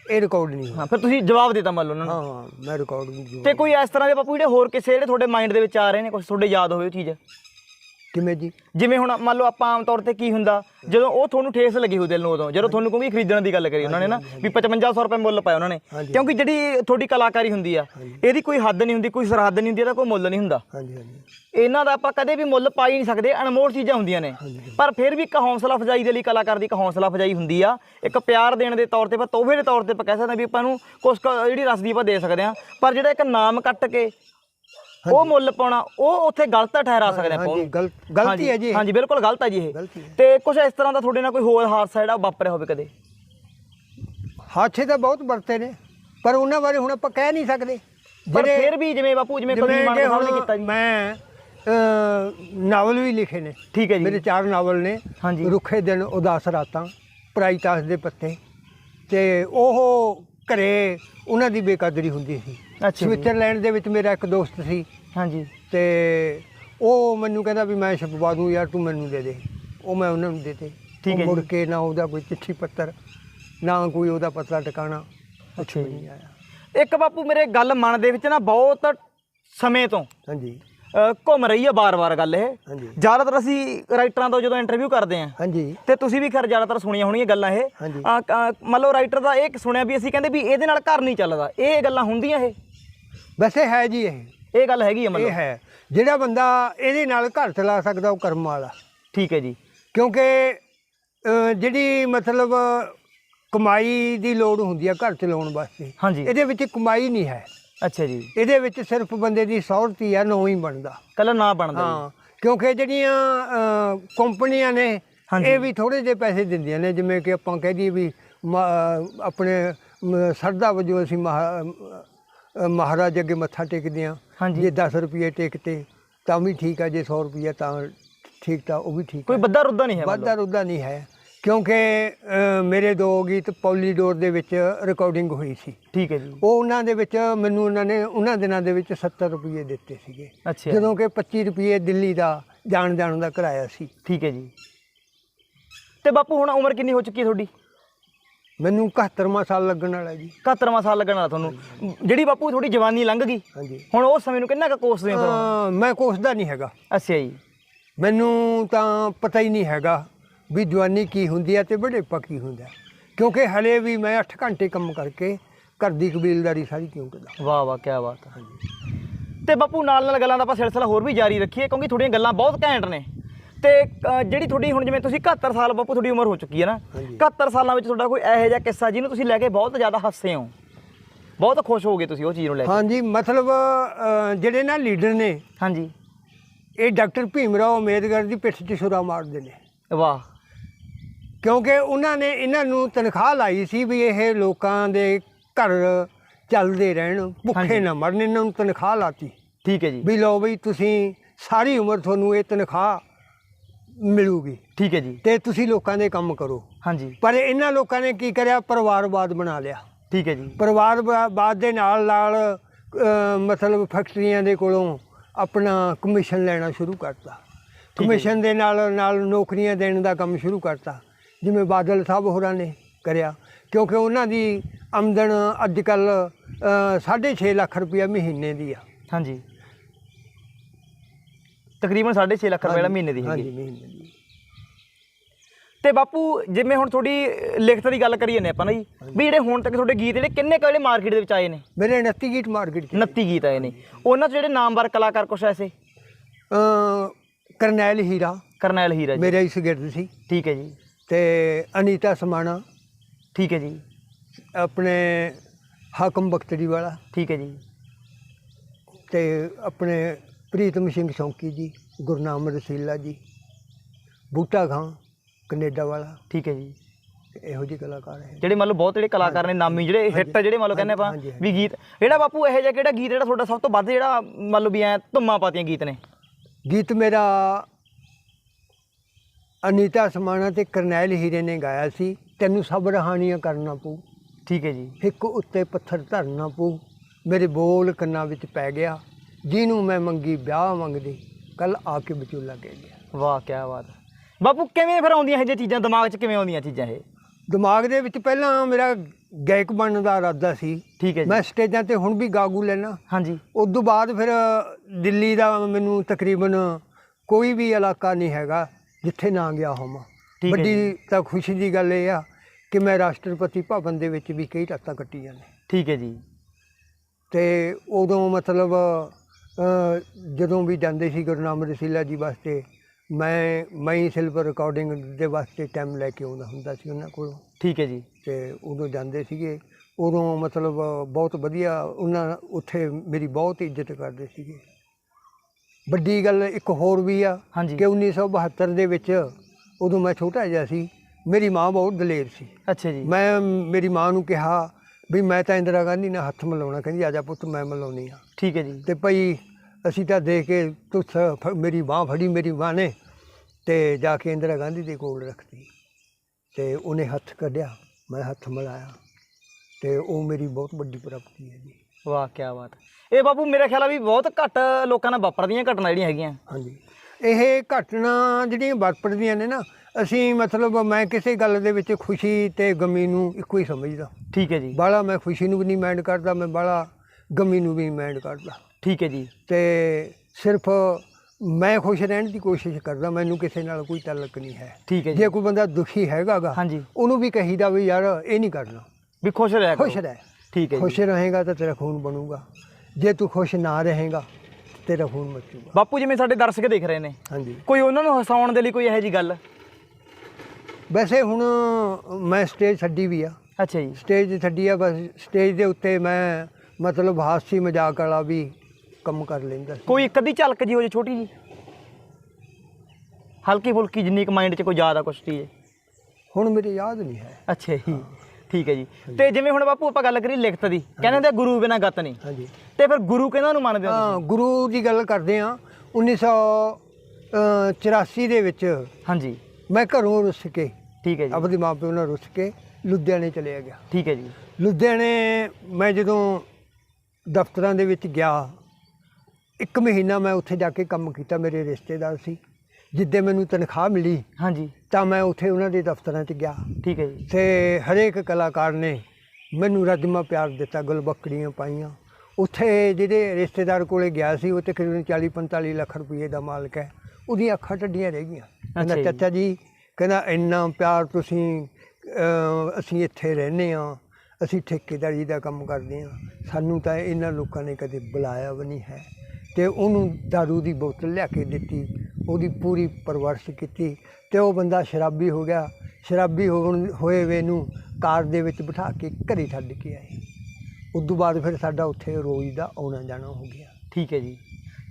ਇਹ ਰਿਕਾਰਡ ਨਹੀਂ ਹਾਂ ਫਿਰ ਤੁਸੀਂ ਜਵਾਬ ਦਿੱਤਾ ਮੰਨ ਲਓ ਉਹਨਾਂ ਨੂੰ। ਹਾਂ ਮੈਂ ਰਿਕਾਰਡ ਜੋ ਤੇ ਕੋਈ ਇਸ ਤਰ੍ਹਾਂ ਦੇ ਬਾਪੂ ਜਿਹੜੇ ਹੋਰ ਕਿਸੇ ਜਿਹੜੇ ਤੁਹਾਡੇ ਮਾਈਂਡ ਦੇ ਵਿੱਚ ਆ ਰਹੇ ਨੇ ਕੁਝ ਤੁਹਾਡੇ ਯਾਦ ਹੋਵੇ ਉਹ ਚੀਜ਼? ਕਿਵੇਂ ਜੀ? ਜਿਵੇਂ ਹੁਣ ਮੰਨ ਲਓ ਆਪਾਂ ਆਮ ਤੌਰ ਤੇ ਕੀ ਹੁੰਦਾ ਜਦੋਂ ਉਹ ਤੁਹਾਨੂੰ ਠੇਸ ਲੱਗੀ ਹੋਈ ਦਿਲ ਨੂੰ ਉਦੋਂ ਜਦੋਂ ਤੁਹਾਨੂੰ ਕੋਈ ਖਰੀਦਣ ਦੀ ਗੱਲ ਕਰੀ ਉਹਨਾਂ ਨੇ ਨਾ ਵੀ 5500 ਰੁਪਏ ਮੁੱਲ ਪਾਇਆ ਉਹਨਾਂ ਨੇ। ਕਿਉਂਕਿ ਜਿਹੜੀ ਤੁਹਾਡੀ ਕਲਾਕਾਰੀ ਹੁੰਦੀ ਆ ਇਹਦੀ ਕੋਈ ਹੱਦ ਨਹੀਂ ਹੁੰਦੀ ਕੋਈ ਸਰਹੱਦ ਨਹੀਂ ਹੁੰਦੀ ਇਹਦਾ ਕੋਈ ਮੁੱਲ ਨਹੀਂ ਹੁੰਦਾ। ਹਾਂਜੀ ਹਾਂਜੀ। ਇਹਨਾਂ ਦਾ ਆਪਾਂ ਕਦੇ ਵੀ ਮੁੱਲ ਪਾ ਹੀ ਨਹੀਂ ਸਕਦੇ ਅਨਮੋਲ ਚੀਜ਼ਾਂ ਹੁੰਦੀਆਂ ਨੇ। ਪਰ ਫਿਰ ਵੀ ਇੱਕ ਹੌਸਲਾ ਅਫਜ਼ਾਈ ਦੇ ਲਈ ਕਲਾਕਾਰ ਦੀ ਇੱਕ ਹੌਸਲਾ ਅਫਜ਼ਾਈ ਹੁੰਦੀ ਆ ਇੱਕ ਪਿਆਰ ਦੇਣ ਦੇ ਤੌਰ ਤੇ ਆਪਾਂ ਤੋਹਫੇ ਦੇ ਤੌਰ ਤੇ ਆਪਾਂ ਕਹਿ ਸਕਦੇ ਹਾਂ ਵੀ ਆਪਾਂ ਨੂੰ ਕੁਛ ਕੁ ਜਿਹੜੀ ਰਸ ਦੀ ਆਪਾਂ ਦੇ ਸਕਦੇ ਹਾਂ ਪਰ ਜਿਹੜਾ ਇੱਕ ਨਾਮ ਕੱਟ ਕੇ ਉਹ ਮੁੱਲ ਪਾਉਣਾ ਉਹ ਉੱਥੇ ਗਲਤ ਠਹਿਰਾ ਸਕਦੇ ਆਪਾਂ ਹਾਂਜੀ। ਗਲਤ ਹੈ ਜੀ। ਹਾਂਜੀ ਬਿਲਕੁਲ ਗਲਤ ਹੈ ਜੀ ਇਹ। ਤੇ ਕੁਝ ਇਸ ਤਰ੍ਹਾਂ ਦਾ ਤੁਹਾਡੇ ਨਾਲ ਕੋਈ ਹੋਰ ਹਾਦਸਾ ਜਿਹੜਾ ਵਾਪਰਿਆ ਹੋਵੇ ਕਦੇ? ਹਾਦਸੇ ਤਾਂ ਬਹੁਤ ਵਰਤੇ ਨੇ ਪਰ ਉਹਨਾਂ ਬਾਰੇ ਹੁਣ ਆਪਾਂ ਕਹਿ ਨਹੀਂ ਸਕਦੇ। ਪਰ ਫਿਰ ਵੀ ਜਿਵੇਂ ਬਾਪੂ ਜਿਵੇਂ ਕਦੀ ਮਾਨ ਸਾਹਿਬ ਨੇ ਕੀਤਾ ਜੀ। ਮੈਂ ਨਾਵਲ ਵੀ ਲਿਖੇ ਨੇ। ਠੀਕ ਹੈ ਮੇਰੇ ਜੀ ਚਾਰ ਨਾਵਲ ਨੇ। ਰੁੱਖੇ ਦਿਨ ਉਦਾਸ ਰਾਤਾਂ ਪ੍ਰਾਈਤਾਸ ਦੇ ਪੱਤੇ। ਤੇ ਉਹ ਘਰੇ ਉਹਨਾਂ ਦੀ ਬੇਕਦਰੀ ਹੁੰਦੀ ਸੀ। ਅੱਛਾ ਜੀ। ਸਵਿਟਜ਼ਰਲੈਂਡ ਦੇ ਵਿੱਚ ਮੇਰਾ ਇੱਕ ਦੋਸਤ ਸੀ। ਹਾਂਜੀ। ਤੇ ਉਹ ਮੈਨੂੰ ਕਹਿੰਦਾ ਵੀ ਮੈਂ ਛਪਵਾ ਦੂੰ ਯਾਰ ਤੂੰ ਮੈਨੂੰ ਦੇ ਦੇ। ਉਹ ਮੈਂ ਉਹਨਾਂ ਨੂੰ ਦੇ ਦੇ ਠੀਕ ਹੈ ਮੁੜ। ਕੇ ਨਾ ਉਹਦਾ ਕੋਈ ਚਿੱਠੀ ਪੱਤਰ ਨਾ ਕੋਈ ਉਹਦਾ ਪਤਲਾ ਟਿਕਾਣਾ ਕੁਛ ਅੱਛਾ ਵੀ ਜੀ। ਨਹੀਂ ਆਇਆ। ਇੱਕ ਬਾਪੂ ਮੇਰੇ ਗੱਲ ਮਨ ਦੇ ਵਿੱਚ ਨਾ ਬਹੁਤ ਸਮੇਂ ਤੋਂ ਹਾਂਜੀ। ਅਹ ਘੁੰਮ ਰਹੀ ਹੈ ਬਾਰ-ਬਾਰ ਗੱਲ ਇਹ। ਹਾਂਜੀ। ਜ਼ਿਆਦਾਤਰ ਅਸੀਂ ਰਾਈਟਰਾਂ ਤੋਂ ਜਦੋਂ ਇੰਟਰਵਿਊ ਕਰਦੇ ਆਂ ਹਾਂਜੀ। ਤੇ ਤੁਸੀਂ ਵੀ ਖੈਰ ਜ਼ਿਆਦਾਤਰ ਸੁਣੀਆਂ ਹੋਣੀਆਂ ਗੱਲਾਂ ਇਹ। ਹਾਂਜੀ। ਆ, ਆ, ਮੰਨ ਲਓ ਰਾਈਟਰ ਦਾ ਇਹ ਸੁਣਿਆ ਵੀ ਅਸੀਂ ਕਹਿੰਦੇ ਵੀ ਇਹਦੇ ਨਾਲ ਘਰ ਨਹੀਂ ਚੱਲਦਾ। ਇਹ ਗੱਲਾਂ ਹੁੰਦੀਆਂ ਇਹ। ਵੈਸੇ ਹੈ ਜੀ ਇਹ। ਇਹ ਗੱਲ ਹੈਗੀ ਹੈ ਇਹ ਮਤਲਬ? ਹੈ। ਜਿਹੜਾ ਬੰਦਾ ਇਹਦੇ ਨਾਲ ਘਰ ਚਲਾ ਸਕਦਾ ਉਹ ਕਰਮ ਵਾਲਾ। ਠੀਕ ਹੈ ਜੀ। ਕਿਉਂਕਿ ਅਹ, ਜਿਹੜੀ ਮਤਲਬ ਕਮਾਈ ਦੀ ਲੋੜ ਹੁੰਦੀ ਹੈ ਘਰ ਚਲਾਉਣ ਵਾਸਤੇ ਹਾਂਜੀ। ਇਹਦੇ ਵਿੱਚ ਕਮਾਈ ਨਹੀਂ ਹੈ। ਅੱਛਾ ਜੀ। ਇਹਦੇ ਵਿੱਚ ਸਿਰਫ ਬੰਦੇ ਦੀ ਸੌਰਤੀ ਹੈ ਨੋ ਹੀ ਬਣਦਾ। ਕੱਲਾ ਨਾ ਬਣਦਾ ਜੀ। ਹਾਂ ਕਿਉਂਕਿ ਜਿਹੜੀਆਂ ਅਹ, ਕੰਪਨੀਆਂ ਨੇ ਹਾਂਜੀ। ਇਹ ਵੀ ਥੋੜੇ ਜਿਹੇ ਪੈਸੇ ਦਿੰਦੀਆਂ ਨੇ ਜਿਵੇਂ ਕਿ ਆਪਾਂ ਕਹਿ ਦਈਏ ਵੀ ਮ- ਆਪਣੇ ਮ- ਸਰਦਾ ਵਜੋਂ ਅਸੀਂ ਮਹਾ- ਮਹਾਰਾਜ ਅੱਗੇ ਮੱਥਾ ਟੇਕਦੇ ਹਾਂਜੀ। ਜੇ 10 ਰੁਪਏ ਟੇਕਤੇ ਤਾਂ ਵੀ ਠੀਕ ਹੈ ਜੇ 100 ਰੁਪਏ ਤਾਂ ਠੀਕ ਤਾਂ ਉਹ ਵੀ ਠੀਕ ਕੋਈ ਹੈ ਬੱਦਾ ਰੁੱਦਾ ਨਹੀਂ ਹੈ ਵਾਧਾ ਮਤਲਬ ਰੁੱਦਾ ਨਹੀਂ ਹੈ ਕਿਉਂਕਿ ਮੇਰੇ ਦੋ ਗੀਤ ਪੌਲੀਡੋਰ ਦੇ ਵਿੱਚ ਰਿਕਾਰਡਿੰਗ ਹੋਈ ਸੀ। ਠੀਕ ਹੈ ਜੀ। ਉਹ ਉਹਨਾਂ ਦੇ ਵਿੱਚ ਮੈਨੂੰ ਉਹਨਾਂ ਨੇ ਉਹਨਾਂ ਦਿਨਾਂ ਦੇ ਵਿੱਚ 70 ਰੁਪਏ ਦਿੱਤੇ ਸੀਗੇ। ਅੱਛਾ। ਜਦੋਂ ਕਿ 25 ਰੁਪਏ ਦਿੱਲੀ ਦਾ ਜਾਣ ਜਾਣ ਦਾ ਕਿਰਾਇਆ ਸੀ। ਠੀਕ ਹੈ ਜੀ। ਤੇ ਬਾਪੂ ਹੁਣ ਉਮਰ ਕਿੰਨੀ ਹੋ ਚੁੱਕੀ ਹੈ ਤੁਹਾਡੀ? ਮੈਨੂੰ 71ਵਾਂ ਸਾਲ ਲੱਗਣ ਵਾਲਾ ਜੀ। 71ਵਾਂ ਸਾਲ ਲੱਗਣ ਵਾਲਾ ਤੁਹਾਨੂੰ। ਜਿਹੜੀ ਬਾਪੂ ਤੁਹਾਡੀ ਜਵਾਨੀ ਲੰਘ ਗਈ ਹਾਂਜੀ। ਹੁਣ ਉਸ ਸਮੇਂ ਨੂੰ ਕਿੰਨਾ ਕੁ ਕੋਸਦੇ ਹੋ ਅਹ, ਮੈਂ ਕੋਸਦਾ ਨਹੀਂ ਹੈਗਾ। ਅੱਛਾ ਜੀ। ਮੈਨੂੰ ਤਾਂ ਪਤਾ ਹੀ ਨਹੀਂ ਹੈਗਾ ਵੀ ਜਵਾਨੀ ਕੀ ਹੁੰਦੀ ਹੈ ਤੇ ਬੁਢੇਪਾ ਕੀ ਹੁੰਦਾ ਹੈ। ਕਿਉਂਕਿ ਹਲੇ ਵੀ ਮੈਂ 8 ਘੰਟੇ ਕੰਮ ਕਰਕੇ ਘਰ ਦੀ ਕਬੀਲਦਾਰੀ ਸਾਰੀ ਕਿਉਂ ਕਰਦਾ ਵਾਹ ਵਾਹ ਕੀ ਬਾਤ ਹੈ। ਤੇ ਬਾਪੂ ਨਾਲ ਨਾਲ ਗੱਲਾਂ ਦਾ ਆਪਾਂ ਸਿਲਸਿਲਾ ਹੋਰ ਵੀ ਜਾਰੀ ਰੱਖੀਏ ਕਿਉਂਕਿ ਤੁਹਾਡੀਆਂ ਗੱਲਾਂ ਬਹੁਤ ਘੈਂਟ ਨੇ। ਤੇ ਅ, ਜਿਹੜੀ ਤੁਹਾਡੀ ਹੁਣ ਜਿਵੇਂ ਤੁਸੀਂ 71 ਸਾਲ ਬਾਪੂ ਤੁਹਾਡੀ ਉਮਰ ਹੋ ਚੁੱਕੀ ਹੈ ਨਾ ਹਾਂਜੀ। 71 ਸਾਲਾਂ ਵਿੱਚ ਤੁਹਾਡਾ ਕੋਈ ਇਹੋ ਜਿਹਾ ਕਿੱਸਾ ਜਿਹਨੂੰ ਤੁਸੀਂ ਲੈ ਕੇ ਬਹੁਤ ਜ਼ਿਆਦਾ ਹੱਸੇ ਹੋ? ਬਹੁਤ ਖੁਸ਼ ਹੋਗੇ ਤੁਸੀਂ ਉਹ ਚੀਜ਼ ਨੂੰ ਲੈ ਕੇ? ਹਾਂਜੀ ਮਤਲਬ ਜਿਹੜੇ ਨਾ ਲੀਡਰ ਨੇ ਹਾਂਜੀ। ਇਹ ਡਾਕਟਰ ਭੀਮ ਰਾਓ ਅੰਬੇਦਕਰ ਦੀ ਪਿੱਠ 'ਚ ਛੁਰਾ ਮਾਰਦੇ ਨੇ। ਵਾਹ। ਕਿਉਂਕਿ ਉਹਨਾਂ ਨੇ ਇਹਨਾਂ ਨੂੰ ਤਨਖਾਹ ਲਾਈ ਸੀ ਵੀ ਇਹ ਲੋਕਾਂ ਦੇ ਘਰ ਚੱਲਦੇ ਰਹਿਣ ਹਾਂਜੀ। ਭੁੱਖੇ ਨਾ ਮਰਨ ਇਹਨਾਂ ਨੂੰ ਤਨਖਾਹ ਲਾਤੀ। ਠੀਕ ਹੈ ਜੀ। ਵੀ ਲਓ ਬਈ ਤੁਸੀਂ ਸਾਰੀ ਉਮਰ ਤੁਹਾਨੂੰ ਇਹ ਤਨਖਾਹ ਮਿਲੂਗੀ। ਠੀਕ ਹੈ ਜੀ। ਤੇ ਤੁਸੀਂ ਲੋਕਾਂ ਦੇ ਕੰਮ ਕਰੋ। ਹਾਂਜੀ। ਪਰ ਇਹਨਾਂ ਲੋਕਾਂ ਨੇ ਕੀ ਕਰਿਆ? ਪਰਿਵਾਰਵਾਦ ਬਣਾ ਲਿਆ। ਠੀਕ ਹੈ ਜੀ। ਪਰਿਵਾਰਵਾਦ ਦੇ ਨਾਲ ਨਾਲ ਮਤਲਬ ਫੈਕਟਰੀਆਂ ਦੇ ਕੋਲੋਂ ਆਪਣਾ ਕਮਿਸ਼ਨ ਲੈਣਾ ਸ਼ੁਰੂ ਕਰਤਾ। ਕਮਿਸ਼ਨ ਦੇ ਨਾਲ ਨਾਲ ਨੌਕਰੀਆਂ ਦੇਣ ਦਾ ਕੰਮ ਸ਼ੁਰੂ ਕਰਤਾ। ਜਿਵੇਂ ਬਾਦਲ ਸਾਹਿਬ ਹੋਰਾਂ ਨੇ ਕਰਿਆ। ਕਿਉਂਕਿ ਉਹਨਾਂ ਦੀ ਆਮਦਨ ਅੱਜ ਕੱਲ 6.5 ਲੱਖ ਰੁਪਇਆ ਮਹੀਨੇ ਦੀ ਆ। ਹਾਂਜੀ। ਤਕਰੀਬਨ 6.5 ਲੱਖ ਰੁਪਏ ਦਾ ਮਹੀਨੇ ਦੀ ਹਾਂਜੀ ਹੈਗੀ। ਮਹੀਨੇ ਦੀ। ਤੇ ਬਾਪੂ ਜਿਵੇਂ ਹੁਣ ਤੁਹਾਡੀ ਲਿਖਤ ਦੀ ਗੱਲ ਕਰੀਏ ਨੇ ਆਪਾਂ ਨਾ ਜੀ ਵੀ ਜਿਹੜੇ ਹੁਣ ਤੱਕ ਤੁਹਾਡੇ ਗੀਤ ਜਿਹੜੇ ਕਿੰਨੇ ਕੁ ਜਿਹੜੇ ਮਾਰਕੀਟ ਦੇ ਵਿੱਚ ਆਏ ਨੇ? ਮੇਰੇ 29 ਗੀਤ ਮਾਰਕੀਟ ਚ 29 ਗੀਤ ਆਏ ਨੇ। ਉਹਨਾਂ 'ਚ ਜਿਹੜੇ ਨਾਮਵਰ ਕਲਾਕਾਰ ਕੁਛ ਐਸੇ? ਅ ਕਰਨੈਲ ਹੀਰਾ। ਕਰਨੈਲ ਹੀਰਾ ਜੀ। ਮੇਰੇ ਹੀ ਸ਼ਾਗਿਰਦ ਸੀ। ਠੀਕ ਹੈ ਜੀ। ਤੇ ਅਨੀਤਾ ਸਮਾਣਾ। ਠੀਕ ਹੈ ਜੀ। ਆਪਣੇ ਹਾਕਮ ਬਖਤਰੀ ਵਾਲਾ। ਠੀਕ ਹੈ ਜੀ। ਤੇ ਆਪਣੇ ਪ੍ਰੀਤਮ ਸਿੰਘ ਸ਼ੌਂਕੀ ਜੀ ਗੁਰਨਾਮ ਰਸੀਲਾ ਜੀ ਬੂਟਾ ਖਾਂ ਕੈਨੇਡਾ ਵਾਲਾ। ਠੀਕ ਹੈ ਜੀ। ਇਹੋ ਜਿਹੇ ਕਲਾਕਾਰ ਹੈ। ਜਿਹੜੇ ਮੰਨ ਲਓ ਬਹੁਤ ਜਿਹੜੇ ਕਲਾਕਾਰ ਨੇ ਨਾਮੀ ਜਿਹੜੇ ਹਿੱਟ ਜਿਹੜੇ ਮੰਨ ਲਓ ਕਹਿੰਦੇ ਆਪਾਂ। ਵੀ ਗੀਤ। ਜਿਹੜਾ ਬਾਪੂ ਇਹੋ ਜਿਹਾ ਕਿਹੜਾ ਗੀਤ ਜਿਹੜਾ ਤੁਹਾਡਾ ਸਭ ਤੋਂ ਵੱਧ ਜਿਹੜਾ ਮੰਨ ਲਓ ਵੀ ਐ ਧੁੰਮਾਂ ਪਾਤੀਆਂ ਗੀਤ ਨੇ? ਗੀਤ ਮੇਰਾ ਅਨੀਤਾ ਸਮਾਣਾ ਤੇ ਕਰਨੈਲ ਹੀਰੇ ਨੇ ਗਾਇਆ ਸੀ। ਤੈਨੂੰ ਸਭ ਰਹਾਨੀਆਂ ਕਰਨਾ ਪਊ। ਠੀਕ ਹੈ ਜੀ। ਹਿੱਕ ਉੱਤੇ ਪੱਥਰ ਧਰਨਾ ਪਊ। ਮੇਰੇ ਬੋਲ ਕੰਨਾਂ ਵਿੱਚ ਪੈ ਗਿਆ। ਜਿਹਨੂੰ ਮੈਂ ਮੰਗੀ ਵਿਆਹ ਮੰਗਦੀ ਕੱਲ ਆ ਕੇ ਵਿਚੋਲਾ ਕਹਿ ਗਿਆ। ਵਾਹ ਕੀ ਬਾਤ। ਹੈ। ਬਾਪੂ ਕਿਵੇਂ ਫਿਰ ਆਉਂਦੀਆਂ ਇਹ ਜਿਹੀਆਂ ਚੀਜ਼ਾਂ? ਦਿਮਾਗ 'ਚ ਕਿਵੇਂ ਆਉਂਦੀਆਂ ਚੀਜ਼ਾਂ ਇਹ? ਦਿਮਾਗ ਦੇ ਵਿੱਚ ਪਹਿਲਾਂ ਮੇਰਾ ਗਾਇਕ ਬਣਨ ਦਾ ਇਰਾਦਾ ਸੀ। ਠੀਕ ਹੈ ਜੀ। ਮੈਂ ਸਟੇਜਾਂ ਤੇ ਹੁਣ ਵੀ ਗਾਗੂ ਲੈਣਾ ਹਾਂਜੀ। ਉਸ ਤੋਂ ਬਾਅਦ ਫਿਰ ਦਿੱਲੀ ਦਾ ਮੈਨੂੰ ਤਕਰੀਬਨ ਕੋਈ ਵੀ ਇਲਾਕਾ ਨਹੀਂ ਹੈਗਾ ਜਿੱਥੇ ਨਾ ਗਿਆ ਹੋਵਾਂ। ਠੀਕ ਹੈ ਵੱਡੀ ਤਾਂ ਖੁਸ਼ੀ ਦੀ ਗੱਲ ਇਹ ਆ ਕਿ ਮੈਂ ਰਾਸ਼ਟਰਪਤੀ ਭਵਨ ਦੇ ਵਿੱਚ ਵੀ ਕਈ ਰਾਤਾਂ ਕੱਟੀਆਂ ਨੇ। ਠੀਕ ਹੈ ਜੀ। ਤੇ ਉਦੋਂ ਮਤਲਬ ਜਦੋਂ ਵੀ ਜਾਂਦੇ ਸੀ ਗੁਰਨਾਮ ਰਸੀਲਾ ਜੀ ਵਾਸਤੇ ਮੈਂ ਮੈਂ ਹੀ ਸਿਲਵਰ ਰਿਕਾਰਡਿੰਗ ਦੇ ਵਾਸਤੇ ਟਾਈਮ ਲੈ ਕੇ ਆਉਂਦਾ ਹੁੰਦਾ ਸੀ ਉਹਨਾਂ ਕੋਲੋਂ। ਠੀਕ ਹੈ ਜੀ। ਤੇ ਉਦੋਂ ਜਾਂਦੇ ਸੀਗੇ। ਉਦੋਂ ਮਤਲਬ ਬਹੁਤ ਵਧੀਆ ਉਹਨਾਂ ਉੱਥੇ ਮੇਰੀ ਬਹੁਤ ਇੱਜ਼ਤ ਕਰਦੇ ਸੀਗੇ। ਵੱਡੀ ਗੱਲ ਇੱਕ ਹੋਰ ਵੀ ਆ ਹਾਂਜੀ। ਕਿ 1972 ਦੇ ਵਿੱਚ ਉਦੋਂ ਮੈਂ ਛੋਟਾ ਜਿਹਾ ਸੀ ਮੇਰੀ ਮਾਂ ਬਹੁਤ ਦਲੇਰ ਸੀ। ਅੱਛਾ ਜੀ। ਮੈਂ ਮੇਰੀ ਮਾਂ ਨੂੰ ਕਿਹਾ ਵੀ ਮੈਂ ਤਾਂ ਇੰਦਰਾ ਗਾਂਧੀ ਨਾਲ ਹੱਥ ਮਿਲਾਉਣਾ ਕਹਿੰਦੀ ਆ ਜਾ ਪੁੱਤ ਮੈਂ ਮਿਲਾਉਣੀ ਆ। ਠੀਕ ਹੈ ਜੀ। ਤੇ ਭਈ ਅਸੀਂ ਤਾਂ ਦੇਖ ਕੇ ਤੂੰ ਸ- ਫ- ਮੇਰੀ ਬਾਹ ਫੜੀ ਮੇਰੀ ਮਾਂ ਨੇ ਤੇ ਜਾ ਕੇ ਇੰਦਰਾ ਗਾਂਧੀ ਦੇ ਕੋਲ ਰੱਖਤੀ। ਤੇ ਉਹਨੇ ਹੱਥ ਕੱਢਿਆ ਮੈਂ ਹੱਥ ਮਿਲਾਇਆ। ਤੇ ਉਹ ਮੇਰੀ ਬਹੁਤ ਵੱਡੀ ਪ੍ਰਾਪਤੀ ਹੈ ਜੀ। ਵਾਹ ਕੀ ਬਾਤ। ਇਹ ਬਾਪੂ ਮੇਰੇ ਖਿਆਲ ਆ ਵੀ ਬਹੁਤ ਘੱਟ ਲੋਕਾਂ ਨਾਲ ਵਾਪਰਦੀਆਂ ਘਟਨਾ ਜਿਹੜੀਆਂ ਹੈਗੀਆਂ। ਹਾਂਜੀ। ਇਹ ਘਟਨਾ ਜਿਹੜੀਆਂ ਵਾਪਰਦੀਆਂ ਨੇ ਨਾ ਅਸੀਂ ਮਤਲਬ ਮੈਂ ਕਿਸੇ ਗੱਲ ਦੇ ਵਿੱਚ ਖੁਸ਼ੀ ਤੇ ਗਮੀ ਨੂੰ ਇੱਕੋ ਹੀ ਸਮਝਦਾ। ਠੀਕ ਹੈ ਜੀ। ਬਾਲਾ ਮੈਂ ਖੁਸ਼ੀ ਨੂੰ ਵੀ ਨਹੀਂ ਮਾਈਂਡ ਕਰਦਾ ਮੈਂ ਬਾਲਾ ਗਮੀ ਨੂੰ ਵੀ ਮਾਈਂਡ ਕਰਦਾ। ਠੀਕ ਹੈ ਜੀ। ਤੇ ਸਿਰਫ ਮੈਂ ਖੁਸ਼ ਰਹਿਣ ਦੀ ਕੋਸ਼ਿਸ਼ ਕਰਦਾ ਮੈਨੂੰ ਕਿਸੇ ਨਾਲ ਕੋਈ ਤਾਲੁਕ ਨਹੀਂ ਹੈ। ਠੀਕ ਹੈ ਜੀ। ਜੇ ਕੋਈ ਬੰਦਾ ਦੁਖੀ ਹੈਗਾਗਾ ਹਾਂਜੀ। ਉਹਨੂੰ ਵੀ ਕਹੀਦਾ ਵੀ ਯਾਰ ਇਹ ਨਹੀਂ ਕਰਨਾ। ਵੀ ਖੁਸ਼ ਰਹਿ। ਖੁਸ਼ ਰਹਿ। ਠੀਕ ਹੈ ਜੀ। ਖੁਸ਼ ਰਹੇਗਾ ਤਾਂ ਤੇਰਾ ਖੂਨ ਬਣੂਗਾ। ਜੇ ਤੂੰ ਖੁਸ਼ ਨਾ ਰਹੇਗਾ ਤੇਰਾ ਖੂਨ ਮੱਚੂਗਾ ਬਾਪੂ ਜਿਵੇਂ ਸਾਡੇ ਦਰਸ਼ਕ ਦੇਖ ਰਹੇ ਨੇ ਹਾਂਜੀ। ਕੋਈ ਉਹਨਾਂ ਨੂੰ ਹਸਾਉਣ ਦੇ ਲਈ ਕੋਈ ਇਹੋ ਜੀ ਗੱਲ? ਵੈਸੇ ਹੁਣ ਮੈਂ ਸਟੇਜ ਛੱਡੀ ਵੀ ਆ। ਅੱਛਾ ਜੀ। ਸਟੇਜ ਛੱਡੀ ਆ ਬਸ ਸਟੇਜ ਦੇ ਉੱਤੇ ਮੈਂ ਮਤਲਬ ਹਾਸੀ ਮਜ਼ਾਕ ਵਾਲਾ ਵੀ ਕੰਮ ਕਰ ਲੈਂਦਾ ਕੋਈ ਇੱਕ ਅੱਧੀ ਝਲਕ ਜੀ ਹੋ ਜੇ ਛੋਟੀ ਜੀ ਹਲਕੀ ਫੁਲਕੀ ਜਿੰਨੀ ਕੁ ਮਾਈਂਡ 'ਚ ਕੋਈ ਜ਼ਿਆਦਾ ਕੁਛ ਚੀਜ਼? ਹੁਣ ਮੇਰੇ ਯਾਦ ਨਹੀਂ ਹੈ। ਅੱਛਾ ਜੀ। ਠੀਕ ਹੈ ਜੀ। ਤੇ ਜਿਵੇਂ ਹੁਣ ਬਾਪੂ ਆਪਾਂ ਗੱਲ ਕਰੀ ਲਿਖਤ ਦੀ ਕਹਿੰਦੇ ਹੁੰਦੇ ਆ, ਗੁਰੂ ਬਿਨਾਂ ਗਤ ਨਹੀਂ। ਹਾਂਜੀ। ਤੇ ਫਿਰ ਗੁਰੂ ਕਿਹਨਾਂ ਨੂੰ ਮੰਨਦੇ ਹੋ ਹਾਂ ਗੁਰੂ ਦੀ ਗੱਲ ਕਰਦੇ ਆ 1984 ਦੇ ਵਿੱਚ? ਹਾਂਜੀ। ਮੈਂ ਘਰੋਂ ਰੁੱਸ ਕੇ ਠੀਕ ਹੈ ਜੀ। ਆਪਣੀ ਮਾਂ ਪਿਓ ਨਾਲ ਰੁੱਸ ਕੇ ਲੁਧਿਆਣੇ ਚਲਿਆ ਗਿਆ। ਠੀਕ ਹੈ ਜੀ। ਲੁਧਿਆਣੇ ਮੈਂ ਜਦੋਂ ਦਫ਼ਤਰਾਂ ਦੇ ਵਿੱਚ ਗਿਆ ਇੱਕ ਮਹੀਨਾ ਮੈਂ ਉੱਥੇ ਜਾ ਕੇ ਕੰਮ ਕੀਤਾ ਮੇਰੇ ਰਿਸ਼ਤੇਦਾਰ ਸੀ। ਜਿੱਦੇ ਮੈਨੂੰ ਤਨਖਾਹ ਮਿਲੀ ਹਾਂਜੀ। ਤਾਂ ਮੈਂ ਉੱਥੇ ਉਹਨਾਂ ਦੇ ਦਫ਼ਤਰਾਂ 'ਚ ਗਿਆ। ਠੀਕ ਹੈ ਜੀ। ਤੇ ਹਰੇਕ ਕਲਾਕਾਰ ਨੇ ਮੈਨੂੰ ਰੱਜਮਾ ਪਿਆਰ ਦਿੱਤਾ ਗੁਲਬੱਕੜੀਆਂ ਪਾਈਆਂ। ਉੱਥੇ ਜਿਹੜੇ ਰਿਸ਼ਤੇਦਾਰ ਕੋਲੇ ਗਿਆ ਸੀ ਉਹ ਤਕਰੀਬਨ 40 45 ਲੱਖ ਰੁਪਏ ਦਾ ਮਾਲਕ ਹੈ। ਉਹਦੀਆਂ ਅੱਖਾਂ ਟੱਡੀਆਂ ਰਹਿ ਗਈਆਂ। ਕਹਿੰਦਾ। ਚਾਚਾ ਜੀ ਕਹਿੰਦਾ ਇੰਨਾ ਪਿਆਰ ਤੁਸੀਂ ਅਸੀਂ ਇੱਥੇ ਰਹਿੰਦੇ ਆ ਅਸੀਂ ਠੇਕੇਦਾਰੀ ਦਾ ਕੰਮ ਕਰਦੇ ਆ ਸਾਨੂੰ ਤਾਂ ਇਹਨਾਂ ਲੋਕਾਂ ਨੇ ਕਦੇ ਬੁਲਾਇਆ ਵੀ ਨਹੀਂ ਹੈ। ਤੇ ਉਹਨੂੰ दारू ਦੀ ਬੋਤਲ ਲਿਆ ਕੇ ਦਿੱਤੀ, ਉਹਦੀ ਪੂਰੀ ਪਰਵਰਿਸ਼ ਕੀਤੀ ਤੇ ਉਹ ਬੰਦਾ ਸ਼ਰਾਬੀ ਹੋ ਗਿਆ। ਸ਼ਰਾਬੀ ਹੋਣ ਹੋਏ ਵੇ ਨੂੰ ਕਾਰ ਦੇ ਵਿੱਚ ਬਿਠਾ ਕੇ ਘਰੇ ਛੱਡ ਕੇ ਆਏ। ਉਸ ਤੋਂ ਬਾਅਦ ਫਿਰ ਸਾਡਾ ਉੱਥੇ ਰੋਜ਼ ਦਾ ਆਉਣਾ ਜਾਣਾ ਹੋ ਗਿਆ। ਠੀਕ ਹੈ ਜੀ।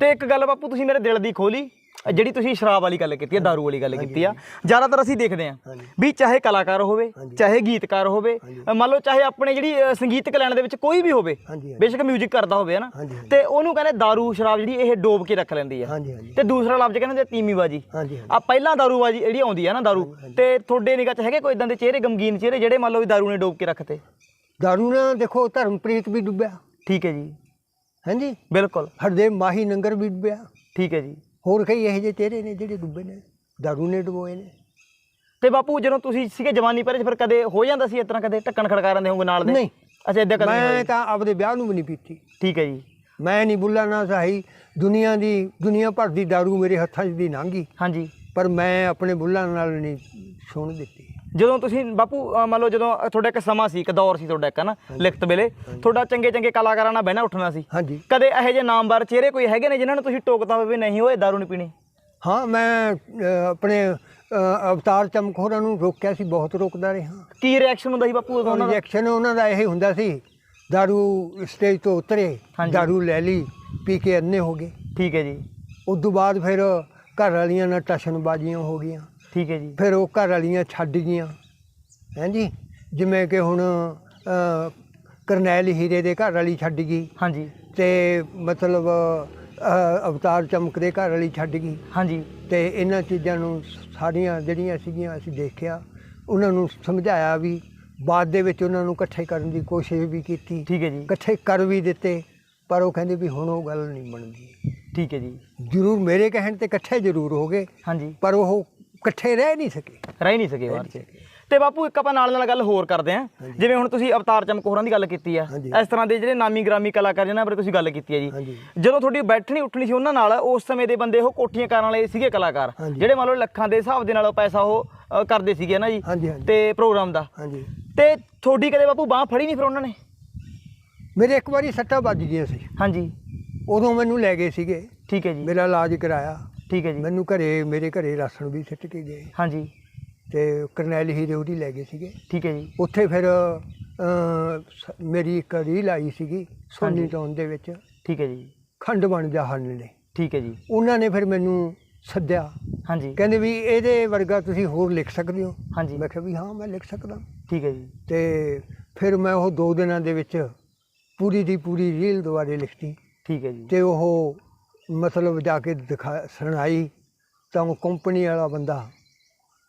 ਤੇ ਇੱਕ ਗੱਲ ਬਾਪੂ, ਤੁਸੀਂ ਮੇਰੇ ਦਿਲ ਦੀ ਖੋਲੀ ਜਿਹੜੀ ਤੁਸੀਂ ਸ਼ਰਾਬ ਵਾਲੀ ਗੱਲ ਕੀਤੀ ਹੈ दारू ਵਾਲੀ ਗੱਲ ਕੀਤੀ ਆ ਜ਼ਿਆਦਾਤਰ ਅਸੀਂ ਦੇਖਦੇ ਹਾਂ ਹਾਂਜੀ। ਵੀ ਚਾਹੇ ਕਲਾਕਾਰ ਹੋਵੇ ਹਾਂਜੀ। ਚਾਹੇ ਗੀਤਕਾਰ ਹੋਵੇ ਅ, ਮੰਨ ਲਓ ਚਾਹੇ ਆਪਣੇ ਜਿਹੜੀ ਅ, ਸੰਗੀਤਕ ਲੈਣ ਦੇ ਵਿੱਚ ਕੋਈ ਵੀ ਹੋਵੇ ਹਾਂਜੀ ਹਾਂਜੀ ਬੇਸ਼ੱਕ 뮤직 ਕਰਦਾ ਹੋਵੇ ਹਨਾ ਹਾਂਜੀ, ਹਾਂਜੀ। ਤੇ ਉਹਨੂੰ ਕਹਿੰਦੇ दारू ਸ਼ਰਾਬ ਜਿਹੜੀ ਇਹ ਡੋਬ ਕੇ ਰੱਖ ਲੈਂਦੀ ਆ ਹਾਂਜੀ ਹਾਂਜੀ ਤੇ ਦੂਸਰਾ ਲਫ਼ਜ਼ ਕਹਿੰਦੇ ਹੁੰਦੇ ਆ ਤੀਮੀਬਾਜੀ ਹਾਂਜੀ ਹਾਂਜੀ ਆ ਪਹਿਲਾਂ ਦਾਰੂਬਾਜੀ ਜਿਹੜੀ ਆਉਂਦੀ ਆ ਨਾ दारू ਤੇ ਤੁਹਾਡੇ ਨਿਗਾਹ 'ਚ ਹੈਗੇ ਕੋਈ ਇਦਾਂ ਦੇ ਚਿਹਰੇ ਗਮਗੀਨ ਚਿਹਰੇ ਜਿਹੜੇ ਮੰਨ ਲਓ ਵੀ दारू ਨੇ ਡੋਬ ਕੇ ਰੱਖਤੇ ਦਾਰੂ ਨਾਲ ਦੇਖੋ ਧਰਮਪ੍ਰੀਤ ਵੀ ਡੁੱਬਿਆ ਠੀਕ ਹੈ ਜੀ ਹਾਂਜੀ ਬਿਲਕੁਲ ਹਰਦੇਵ ਮਾਹੀ ਨੰਗਰ ਵੀ ਡੁੱਬਿਆ ਠੀਕ ਹੈ ਜੀ ਹੋਰ ਕਈ ਇਹੋ ਜਿਹੇ ਚਿਹਰੇ ਨੇ ਜਿਹੜੇ ਡੁੱਬੇ ਨੇ ਦਾਰੂ ਨੇ ਡੁਬੋਏ ਨੇ। ਤੇ ਬਾਪੂ ਜਦੋਂ ਤੁਸੀਂ ਸੀਗੇ ਜਵਾਨੀ ਪਹਿਰੇ 'ਚ ਫਿਰ ਕਦੇ ਹੋ ਜਾਂਦਾ ਸੀ ਇਸ ਤਰ੍ਹਾਂ ਕਦੇ ਢੱਕਣ ਖੜਕਾ ਰਹਿੰਦੇ ਹੋਗੇ ਨਾਲ ਦੇ? ਨਹੀਂ। ਅੱਛਾ ਇਦਾਂ ਕਦੇ ਮੈਂ ਤਾਂ ਆਪਦੇ ਵਿਆਹ ਨੂੰ ਵੀ ਨਹੀਂ ਪੀਤੀ। ਠੀਕ ਹੈ ਜੀ। ਮੈਂ ਨਹੀਂ ਬੁੱਲਾ ਨਾ ਸਹਾਈ ਦੁਨੀਆ ਦੀ ਦੁਨੀਆ ਭਰ ਦੀ ਦਾਰੂ ਮੇਰੇ ਹੱਥਾਂ 'ਚ ਦੀ ਲੰਘੀ ਹਾਂਜੀ। ਪਰ ਮੈਂ ਆਪਣੇ ਬੁੱਲਾਂ ਨਾਲ ਨਹੀਂ ਸੁਣ ਦਿੱਤੀ। ਜਦੋਂ ਤੁਸੀਂ ਬਾਪੂ ਮੰਨ ਲਓ ਜਦੋਂ ਤੁਹਾਡਾ ਇੱਕ ਸਮਾਂ ਸੀ ਇੱਕ ਦੌਰ ਸੀ ਤੁਹਾਡਾ ਇੱਕ ਹਨਾ ਲਿਖਤ ਵੇਲੇ ਤੁਹਾਡਾ ਚੰਗੇ ਚੰਗੇ ਕਲਾਕਾਰਾਂ ਨਾਲ ਬਹਿਣਾ ਉੱਠਣਾ ਸੀ। ਹਾਂਜੀ। ਕਦੇ ਇਹੋ ਜਿਹੇ ਨਾਮਵਰ ਚਿਹਰੇ ਕੋਈ ਹੈਗੇ ਨੇ ਜਿਨ੍ਹਾਂ ਨੂੰ ਤੁਸੀਂ ਟੋਕਦਾ ਹੋਵੇ ਨਹੀਂ ਹੋਏ ਦਾਰੂ ਨਹੀਂ ਪੀਣੀ? ਹਾਂ ਮੈਂ ਆਪਣੇ ਅਵਤਾਰ ਚਮਖੋਰਾਂ ਨੂੰ ਰੋਕਿਆ ਸੀ ਬਹੁਤ ਰੋਕਦਾ ਰਿਹਾ। ਕੀ ਰਿਐਕਸ਼ਨ ਹੁੰਦਾ ਸੀ ਬਾਪੂ ਉਦੋਂ ਉਹਨਾਂ ਦਾ? ਰਿਐਕਸ਼ਨ ਉਹਨਾਂ ਦਾ ਇਹ ਹੀ ਹੁੰਦਾ ਸੀ ਦਾਰੂ ਸਟੇਜ ਤੋਂ ਉਤਰੇ ਹਾਂਜੀ। ਦਾਰੂ ਲੈ ਲਈ ਪੀ ਕੇ ਅੰਨੇ ਹੋ ਗਏ। ਠੀਕ ਹੈ ਜੀ। ਉਸ ਤੋਂ ਬਾਅਦ ਫਿਰ ਘਰ ਵਾਲੀਆਂ ਨਾਲ ਟਸ਼ਨਬਾਜ਼ੀਆਂ ਹੋ ਗਈਆਂ। ਠੀਕ ਹੈ ਜੀ। ਫਿਰ ਉਹ ਘਰ ਵਾਲੀਆਂ ਛੱਡ ਗਈਆਂ। ਹਾਂਜੀ ਜਿਵੇਂ ਕਿ ਹੁਣ ਕਰਨੈਲ ਹੀਰੇ ਦੇ ਘਰ ਵਾਲੀ ਛੱਡ ਗਈ। ਹਾਂਜੀ। ਤੇ ਮਤਲਬ ਅਵਤਾਰ ਚਮਕ ਦੇ ਘਰ ਵਾਲੀ ਛੱਡ ਗਈ। ਹਾਂਜੀ। ਤੇ ਇਹਨਾਂ ਚੀਜ਼ਾਂ ਨੂੰ ਸਾਰੀਆਂ ਜਿਹੜੀਆਂ ਸੀਗੀਆਂ ਅਸੀਂ ਦੇਖਿਆ ਉਹਨਾਂ ਨੂੰ ਸਮਝਾਇਆ ਵੀ ਬਾਅਦ ਦੇ ਵਿੱਚ ਉਹਨਾਂ ਨੂੰ ਇਕੱਠੇ ਕਰਨ ਦੀ ਕੋਸ਼ਿਸ਼ ਵੀ ਕੀਤੀ। ਠੀਕ ਹੈ ਜੀ। ਇਕੱਠੇ ਕਰ ਵੀ ਦਿੱਤੇ ਪਰ ਉਹ ਕਹਿੰਦੇ ਵੀ ਹੁਣ ਉਹ ਗੱਲ ਨਹੀਂ ਬਣਦੀ। ਠੀਕ ਹੈ ਜੀ। ਜ਼ਰੂਰ ਮੇਰੇ ਕਹਿਣ ਤੇ ਇਕੱਠੇ ਜ਼ਰੂਰ ਹੋ ਗਏ ਹਾਂਜੀ। ਪਰ ਉਹ ਇਕੱਠੇ ਰਹਿ ਨਹੀਂ ਸਕੇ। ਰਹਿ ਨਹੀਂ ਸਕੇ ਬਾਹਰ। ਚ ਤੇ ਬਾਪੂ ਇੱਕ ਆਪਾਂ ਨਾਲ ਨਾਲ ਗੱਲ ਹੋਰ ਕਰਦੇ ਆਂ ਜਿਵੇਂ ਹੁਣ ਤੁਸੀਂ ਅਵਤਾਰ ਚਮਕੌਰਾਂ ਦੀ ਗੱਲ ਕੀਤੀ ਆ। ਇਸ ਤਰ੍ਹਾਂ ਦੇ ਜਿਹੜੇ ਨਾਮੀ ਗ੍ਰਾਮੀ ਕਲਾਕਾਰ ਜਿਨ੍ਹਾਂ ਬਾਰੇ ਤੁਸੀਂ ਗੱਲ ਕੀਤੀ ਹੈ ਜੀ। ਜਦੋਂ ਤੁਹਾਡੀ ਬੈਠਣੀ ਉੱਠਣੀ ਸੀ ਉਹਨਾਂ ਨਾਲ ਉਸ ਸਮੇਂ ਦੇ ਬੰਦੇ ਉਹ ਕੋਠੀਆਂ ਕਰਨ ਵਾਲੇ ਸੀਗੇ ਕਲਾਕਾਰ। ਜਿਹੜੇ ਮੰਨ ਲਓ ਲੱਖਾਂ ਦੇ ਹਿਸਾਬ ਦੇ ਨਾਲ ਪੈਸਾ ਉਹ ਕਰਦੇ ਸੀਗੇ ਨਾ ਜੀ? ਤੇ ਪ੍ਰੋਗਰਾਮ ਦਾ। ਤੇ ਤੁਹਾਡੀ ਕਦੇ ਬਾਪੂ ਬਾਹ ਫੜੀ ਨਹੀਂ ਫਿਰ ਉਹਨਾਂ ਨੇ? ਮੇਰੇ ਇੱਕ ਵਾਰੀ ਸੱਟਾਂ ਵੱਜ ਗਈਆਂ ਸੀ। ਹਾਂਜੀ। ਉਦੋਂ ਮੈਨੂੰ ਲੈ ਗਏ ਸੀਗੇ। ਠੀਕ ਹੈ ਜੀ। ਮੇਰਾ ਇਲਾਜ ਕਰਾਇਆ। ਠੀਕ ਹੈ ਜੀ। ਮੈਨੂੰ ਘਰੇ ਮੇਰੇ ਘਰੇ ਰਾਸ਼ਨ ਵੀ ਸਿੱਟ ਕੇ ਗਏ। ਹਾਂਜੀ। ਤੇ ਕਰਨੈਲ ਹੀਰੇ ਉਹਦੀ ਲੈ ਗਏ ਸੀਗੇ। ਠੀਕ ਹੈ ਜੀ। ਉੱਥੇ ਫਿਰ ਸ- ਮੇਰੀ ਇੱਕ ਰੀਲ ਆਈ ਸੀਗੀ ਸੋਨੀ ਹਾਂਜੀ। ਟਾਊਨ ਦੇ ਵਿੱਚ। ਠੀਕ ਹੈ ਜੀ। ਖੰਡ ਬਣ ਜਾ ਹਨ ਨੇ। ਠੀਕ ਹੈ ਜੀ। ਉਹਨਾਂ ਨੇ ਫਿਰ ਮੈਨੂੰ ਸੱਦਿਆ। ਹਾਂਜੀ। ਕਹਿੰਦੇ ਵੀ ਇਹਦੇ ਵਰਗਾ ਤੁਸੀਂ ਹੋਰ ਲਿਖ ਸਕਦੇ ਹੋ। ਹਾਂਜੀ। ਮੈਂ ਕਿਹਾ ਵੀ ਹਾਂ ਮੈਂ ਲਿਖ ਸਕਦਾ। ਠੀਕ ਹੈ ਜੀ। ਤੇ ਫਿਰ ਮੈਂ ਉਹ ਦੋ ਦਿਨਾਂ ਦੇ ਵਿੱਚ ਪੂਰੀ ਦੀ ਪੂਰੀ ਰੀਲ ਦੁਬਾਰੇ ਲਿਖਤੀ। ਠੀਕ ਹੈ ਜੀ। ਤੇ ਉਹ ਮਤਲਬ ਜਾ ਕੇ ਦਿਖਾ ਸੁਣਾਈ ਤਾਂ ਉਹ ਕੰਪਨੀ ਵਾਲਾ ਬੰਦਾ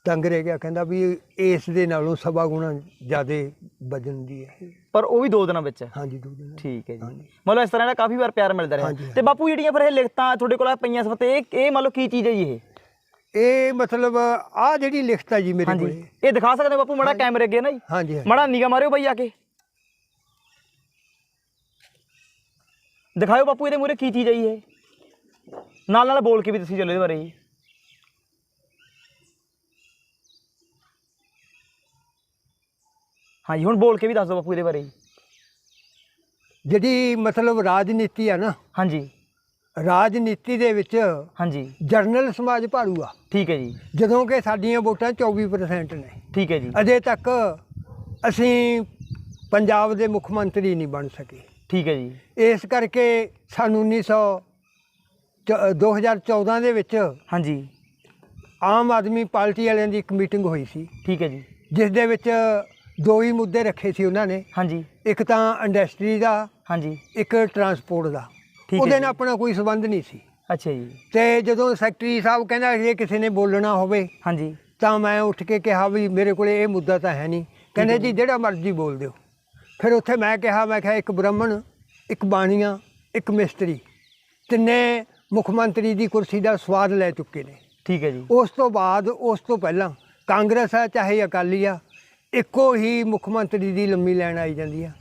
ਦੰਗ ਰਹਿ ਗਿਆ ਕਹਿੰਦਾ ਵੀ ਇਸ ਦੇ ਨਾਲੋਂ ਸਵਾ ਗੁਣਾ ਜ਼ਿਆਦਾ ਵਜਨ ਦੀ ਹੈ ਪਰ ਉਹ ਵੀ ਦੋ ਦਿਨਾਂ ਵਿੱਚ? ਹਾਂਜੀ ਦੋ ਦਿਨ ਠੀਕ ਹੈ ਜੀ। ਮਤਲਬ ਇਸ ਤਰ੍ਹਾਂ ਦਾ ਕਾਫੀ ਵਾਰ ਪਿਆਰ ਮਿਲਦਾ ਰਿਹਾ। ਤੇ ਬਾਪੂ ਜਿਹੜੀਆਂ ਫਿਰ ਇਹ ਲਿਖਤਾਂ ਤੁਹਾਡੇ ਕੋਲ ਪਈਆਂ ਸਭ ਤੇ ਇਹ ਇਹ ਮੰਨ ਲਓ ਕੀ ਚੀਜ਼ ਹੈ ਜੀ ਇਹ? ਇਹ ਮਤਲਬ ਆ ਜਿਹੜੀ ਲਿਖਤ ਹੈ ਜੀ ਮੇਰੇ ਕੋਲੇ। ਇਹ ਦਿਖਾ ਸਕਦੇ ਹੋ ਬਾਪੂ ਮੜਾ ਕੈਮਰੇ ਅੱਗੇ ਨਾ ਜੀ। ਹਾਂਜੀ। ਮੜਾ ਨਿਗਾ ਮਾਰਿਓ ਬਾਈ ਆ ਕੇ। ਦਿਖਾਓ ਬਾਪੂ ਇਹਦੇ ਮੂਰੇ ਕੀ ਚੀਜ਼ ਹੈ ਜੀ ਇਹ? ਨਾਲ ਨਾਲ ਬੋਲ ਕੇ ਵੀ ਤੁਸੀਂ ਚੱਲੋ ਇਹਦੇ ਬਾਰੇ ਜੀ। ਹਾਂਜੀ ਹੁਣ ਬੋਲ ਕੇ ਵੀ ਦੱਸ ਦਿਓ ਬਾਪੂ ਇਹਦੇ ਬਾਰੇ ਜੀ। ਜਿਹੜੀ ਮਤਲਬ ਰਾਜਨੀਤੀ ਆ ਨਾ ਹਾਂਜੀ। ਰਾਜਨੀਤੀ ਦੇ ਵਿੱਚ ਹਾਂਜੀ। ਜਰਨਲ ਸਮਾਜ ਭਾਰੂ ਆ। ਠੀਕ ਹੈ ਜੀ। ਜਦੋਂ ਕਿ ਸਾਡੀਆਂ ਵੋਟਾਂ 24% ਨੇ। ਠੀਕ ਹੈ ਜੀ। ਅਜੇ ਤੱਕ ਅਸੀਂ ਪੰਜਾਬ ਦੇ ਮੁੱਖ ਮੰਤਰੀ ਨਹੀਂ ਬਣ ਸਕੇ। ਠੀਕ ਹੈ ਜੀ। ਇਸ ਕਰਕੇ ਸਾਨੂੰ 1900 ਚ- 2014 ਦੇ ਵਿੱਚ ਹਾਂਜੀ। ਆਮ ਆਦਮੀ ਪਾਰਟੀ ਵਾਲਿਆਂ ਦੀ ਇੱਕ ਮੀਟਿੰਗ ਹੋਈ ਸੀ। ਠੀਕ ਹੈ ਜੀ। ਜਿਸ ਦੇ ਵਿੱਚ ਦੋ ਹੀ ਮੁੱਦੇ ਰੱਖੇ ਸੀ ਉਹਨਾਂ ਨੇ। ਹਾਂਜੀ। ਇੱਕ ਤਾਂ ਇੰਡਸਟਰੀ ਦਾ ਹਾਂਜੀ। ਇੱਕ ਟਰਾਂਸਪੋਰਟ ਦਾ। ਠੀਕ ਹੈ ਉਹਦੇ ਜੀ। ਨਾਲ ਆਪਣਾ ਕੋਈ ਸਬੰਧ ਨਹੀਂ ਸੀ। ਅੱਛਾ ਜੀ। ਤੇ ਜਦੋਂ ਸੈਕਟਰੀ ਸਾਹਿਬ ਕਹਿੰਦਾ ਜੇ ਕਿਸੇ ਨੇ ਬੋਲਣਾ ਹੋਵੇ ਹਾਂਜੀ। ਤਾਂ ਮੈਂ ਉੱਠ ਕੇ ਕਿਹਾ ਵੀ ਮੇਰੇ ਕੋਲੇ ਇਹ ਮੁੱਦਾ ਤਾਂ ਹੈ ਨਹੀਂ। ਕਹਿੰਦੇ ਜੀ ਜਿਹੜਾ ਮਰਜ਼ੀ ਬੋਲ ਦਿਓ। ਫਿਰ ਉੱਥੇ ਮੈਂ ਕਿਹਾ ਮੈਂ ਕਿਹਾ ਇੱਕ ਬ੍ਰਾਹਮਣ ਇੱਕ ਬਾਣੀਆ ਇੱਕ ਮਿਸਤਰੀ। ਤਿੰਨੇ ਮੁੱਖ ਮੰਤਰੀ ਦੀ ਕੁਰਸੀ ਦਾ ਸਵਾਦ ਲੈ ਚੁੱਕੇ ਨੇ। ਠੀਕ ਹੈ ਜੀ। ਉਸ ਤੋਂ ਬਾਅਦ ਉਸ ਤੋਂ ਪਹਿਲਾਂ ਕਾਂਗਰਸ ਹੈ ਚਾਹੇ ਅਕਾਲੀ ਆ ਇੱਕੋ ਹੀ ਮੁੱਖ ਮੰਤਰੀ ਦੀ ਲੰਮੀ ਲਾਈਨ ਆਈ ਜਾਂਦੀ ਆ।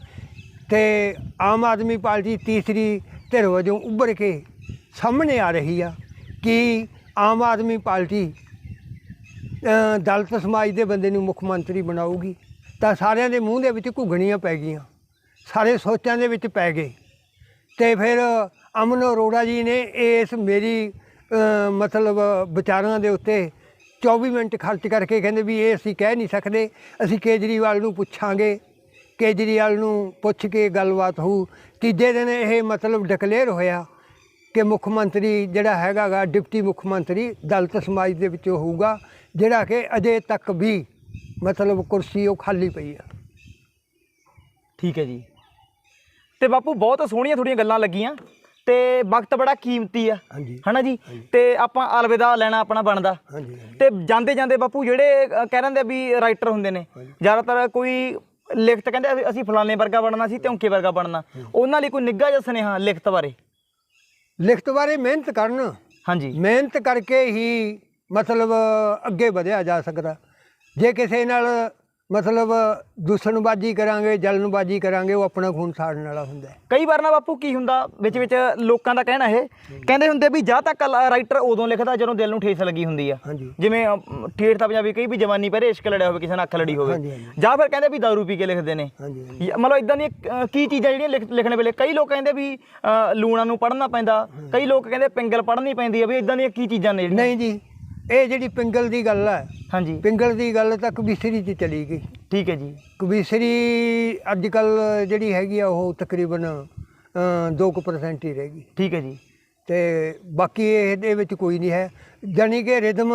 ਤੇ ਆਮ ਆਦਮੀ ਪਾਰਟੀ ਤੀਸਰੀ ਧਿਰ ਵਜੋਂ ਉੱਭਰ ਕੇ ਸਾਹਮਣੇ ਆ ਰਹੀ ਆ ਕਿ ਆਮ ਆਦਮੀ ਪਾਰਟੀ ਦਲਿਤ ਸਮਾਜ ਦੇ ਬੰਦੇ ਨੂੰ ਮੁੱਖ ਮੰਤਰੀ ਬਣਾਊਗੀ। ਤਾਂ ਸਾਰਿਆਂ ਦੇ ਮੂੰਹ ਦੇ ਵਿੱਚ ਘੁੱਗਣੀਆਂ ਪੈ ਗਈਆਂ। ਸਾਰੇ ਸੋਚਾਂ ਦੇ ਵਿੱਚ ਪੈ ਗਏ। ਤੇ ਫਿਰ ਅਮਨ ਅਰੋੜਾ ਜੀ ਨੇ ਇਸ ਮੇਰੀ ਮਤਲਬ ਵਿਚਾਰਾਂ ਦੇ ਉੱਤੇ 24 ਮਿੰਟ ਖਰਚ ਕਰਕੇ ਕਹਿੰਦੇ ਵੀ ਇਹ ਅਸੀਂ ਕਹਿ ਨਹੀਂ ਸਕਦੇ, ਅਸੀਂ ਕੇਜਰੀਵਾਲ ਨੂੰ ਪੁੱਛਾਂਗੇ, ਕੇਜਰੀਵਾਲ ਨੂੰ ਪੁੱਛ ਕੇ ਗੱਲਬਾਤ ਹੋਊ। ਤੀਜੇ ਦਿਨ ਇਹ ਮਤਲਬ ਡਿਕਲੇਅਰ ਹੋਇਆ ਕਿ ਮੁੱਖ ਮੰਤਰੀ ਜਿਹੜਾ ਹੈਗਾ ਗਾ ਡਿਪਟੀ ਮੁੱਖ ਮੰਤਰੀ ਦਲਿਤ ਸਮਾਜ ਦੇ ਵਿੱਚੋਂ ਹੋਊਗਾ, ਜਿਹੜਾ ਕਿ ਅਜੇ ਤੱਕ ਵੀ ਮਤਲਬ ਕੁਰਸੀ ਉਹ ਖਾਲੀ ਪਈ ਆ। ਠੀਕ ਹੈ ਜੀ। ਤੇ ਬਾਪੂ, ਬਹੁਤ ਸੋਹਣੀਆਂ ਤੁਹਾਡੀਆਂ ਗੱਲਾਂ ਲੱਗੀਆਂ। ਤੇ ਵਕਤ ਬੜਾ ਕੀਮਤੀ ਆ। ਹਾਂਜੀ। ਹਨਾ ਜੀ? ਤੇ ਆਪਾਂ ਅਲਵਿਦਾ ਲੈਣਾ ਆਪਣਾ ਬਣਦਾ। ਹਾਂਜੀ ਤੇ ਜਾਂਦੇ ਜਾਂਦੇ ਬਾਪੂ ਜਿਹੜੇ ਕਹਿ ਆ ਵੀ ਰਾਈਟਰ ਹੁੰਦੇ ਨੇ ਜ਼ਿਆਦਾਤਰ ਕੋਈ ਲਿਖਤ ਕਹਿੰਦੇ ਅਸੀਂ- ਅਸੀਂ ਫਲਾਣੇ ਵਰਗਾ ਬਣਨਾ ਸੀ ਧੌਂਕੇ ਵਰਗਾ ਬਣਨਾ। ਉਹਨਾਂ ਲਈ ਕੋਈ ਨਿੱਘਾ ਜਿਹਾ ਸੁਨੇਹਾ ਲਿਖਤ ਬਾਰੇ? ਲਿਖਤ ਬਾਰੇ ਮਿਹਨਤ ਕਰਨ। ਹਾਂਜੀ। ਮਿਹਨਤ ਕਰਕੇ ਹੀ ਮਤਲਬ ਅੱਗੇ ਵਧਿਆ ਜਾ ਸਕਦਾ। ਜੇ ਕਿਸੇ ਨਾਲ ਮਤਲਬ ਦੂਸ਼ਣਬਾਜ਼ੀ ਕਰਾਂਗੇ ਜਲਨਬਾਜ਼ੀ ਕਰਾਂਗੇ ਉਹ ਆਪਣਾ ਖੂਨ ਸਾੜਨ ਵਾਲਾ ਹੁੰਦਾ ਹੈ। ਕਈ ਵਾਰ ਨਾ ਬਾਪੂ ਕੀ ਹੁੰਦਾ ਵਿੱਚ ਵਿੱਚ ਲੋਕਾਂ ਦਾ ਕਹਿਣਾ ਇਹ ਕਹਿੰਦੇ ਹੁੰਦੇ ਵੀ ਜਾਂ ਤਾਂ ਰਾਈਟਰ ਉਦੋਂ ਲਿਖਦਾ ਜਦੋਂ ਦਿਲ ਨੂੰ ਠੇਸ ਲੱਗੀ ਹੁੰਦੀ ਆ। ਜਿਵੇਂ ਠੇਠ ਤਾਂ ਪੰਜਾਬੀ ਕਈ ਵੀ ਜਵਾਨੀ ਪਰ ਇਸ਼ਕ ਲੜਿਆ ਹੋਵੇ ਕਿਸੇ ਨਾਲ ਅੱਖ ਲੜੀ ਹੋਵੇ। ਜਾਂ ਫਿਰ ਕਹਿੰਦੇ ਵੀ ਦਾਰੂ ਪੀ ਕੇ ਲਿਖਦੇ ਨੇ। ਮਤਲਬ ਇਦਾਂ ਅ, ਕੀ ਚੀਜ਼ਾਂ ਜਿਹੜੀਆਂ ਲਿਖ- ਲਿਖਣ ਵੇਲੇ ਕਈ ਲੋਕ ਕਹਿੰਦੇ ਵੀ ਲੂਣਾ ਨੂੰ ਪੜ੍ਹਨਾ ਪੈਂਦਾ। ਕਈ ਲੋਕ ਕਹਿੰਦੇ ਪਿੰਗਲ ਪੜ੍ਹਨੀ ਪੈਂਦੀ ਆ ਵੀ ਇਦਾਂ ਦੀਆਂ ਕੀ ਚੀਜ਼ਾਂ ਨੇ ਜਿਹੜੀਆਂ? ਨਹੀਂ ਜੀ ਇਹ ਜਿਹੜੀ ਪਿੰਗਲ ਦੀ ਗੱਲ ਹੈ ਹਾਂਜੀ। ਪਿੰਗਲ ਦੀ ਗੱਲ ਤਾਂ ਕਬੀਸਰੀ 'ਚ ਚਲੀ ਗਈ। ਠੀਕ ਹੈ ਜੀ। ਕਬੀਸਰੀ ਅੱਜ ਕੱਲ ਜਿਹੜੀ ਹੈਗੀ ਆ ਉਹ ਤਕਰੀਬਨ 2% ਹੀ ਰਹਿ ਗਈ। ਠੀਕ ਹੈ ਜੀ। ਤੇ ਬਾਕੀ ਇਹਦੇ ਵਿੱਚ ਕੋਈ ਨਹੀਂ ਹੈ। ਜਾਣੀ ਕਿ ਰਿਦਮ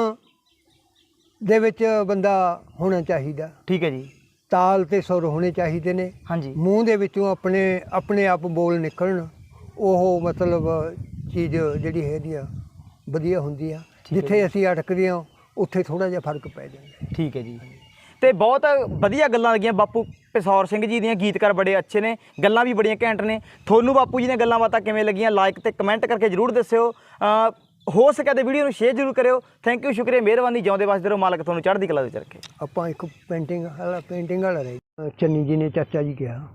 ਦੇ ਵਿੱਚ ਬੰਦਾ ਹੋਣਾ ਚਾਹੀਦਾ। ਠੀਕ ਹੈ ਜੀ। ਤਾਲ ਤੇ ਸੁਰ ਹੋਣੇ ਚਾਹੀਦੇ ਨੇ। ਹਾਂਜੀ। ਮੂੰਹ ਦੇ ਵਿੱਚੋਂ ਆਪਣੇ ਆਪਣੇ ਆਪ ਬੋਲ ਨਿਕਲਣ। ਉਹ ਮਤਲਬ ਚੀਜ਼ ਜਿਹੜੀ ਹੈਗੀ ਆ ਵਧੀਆ ਹੁੰਦੀ ਆ। ਜਿੱਥੇ ਅਸੀਂ ਅਟਕਦੇ ਹਾਂ ਉੱਥੇ ਥੋੜਾ ਜਿਹਾ ਫ਼ਰਕ ਪੈ ਜਾਂਦਾ ਠੀਕ ਹੈ ਜੀ। ਤੇ ਬਹੁਤ ਵਧੀਆ ਗੱਲਾਂ ਲੱਗੀਆਂ ਬਾਪੂ। ਪਿਸੌਰ ਸਿੰਘ ਜੀ ਦੀਆਂ ਗੀਤਕਾਰ ਬੜੇ ਅੱਛੇ ਨੇ ਗੱਲਾਂ ਵੀ ਬੜੀਆਂ ਘੈਂਟ ਨੇ। ਤੁਹਾਨੂੰ ਬਾਪੂ ਜੀ ਦੀਆਂ ਗੱਲਾਂ ਬਾਤਾਂ ਕਿਵੇਂ ਲੱਗੀਆਂ ਲਾਈਕ ਤੇ ਕਮੈਂਟ ਕਰਕੇ ਜਰੂਰ ਦੱਸਿਓ। ਹੋ ਸਕਿਆ ਤੇ ਵੀਡੀਓ ਨੂੰ ਸ਼ੇਅਰ ਜਰੂਰ ਕਰਿਓ। ਥੈਂਕ ਯੂ ਸ਼ੁਕਰੀਆ ਮਿਹਰਬਾਨੀ ਜਿਉਂਦੇ ਵਸਦੇ ਰਹੋ। ਮਾਲਕ ਤੁਹਾਨੂੰ ਚੜ੍ਹਦੀ ਕਲਾ ਵਿੱਚ ਰੱਖੇ ਆਪਾਂ ਇੱਕ ਪੇਂਟਿੰਗ ਵਾਲਾ ਪੇਂਟਿੰਗ ਵਾਲਾ ਰਹਿ। ਚੰਨੀ ਜੀ ਨੇ ਚਾਚਾ ਜੀ ਕਿਹਾ।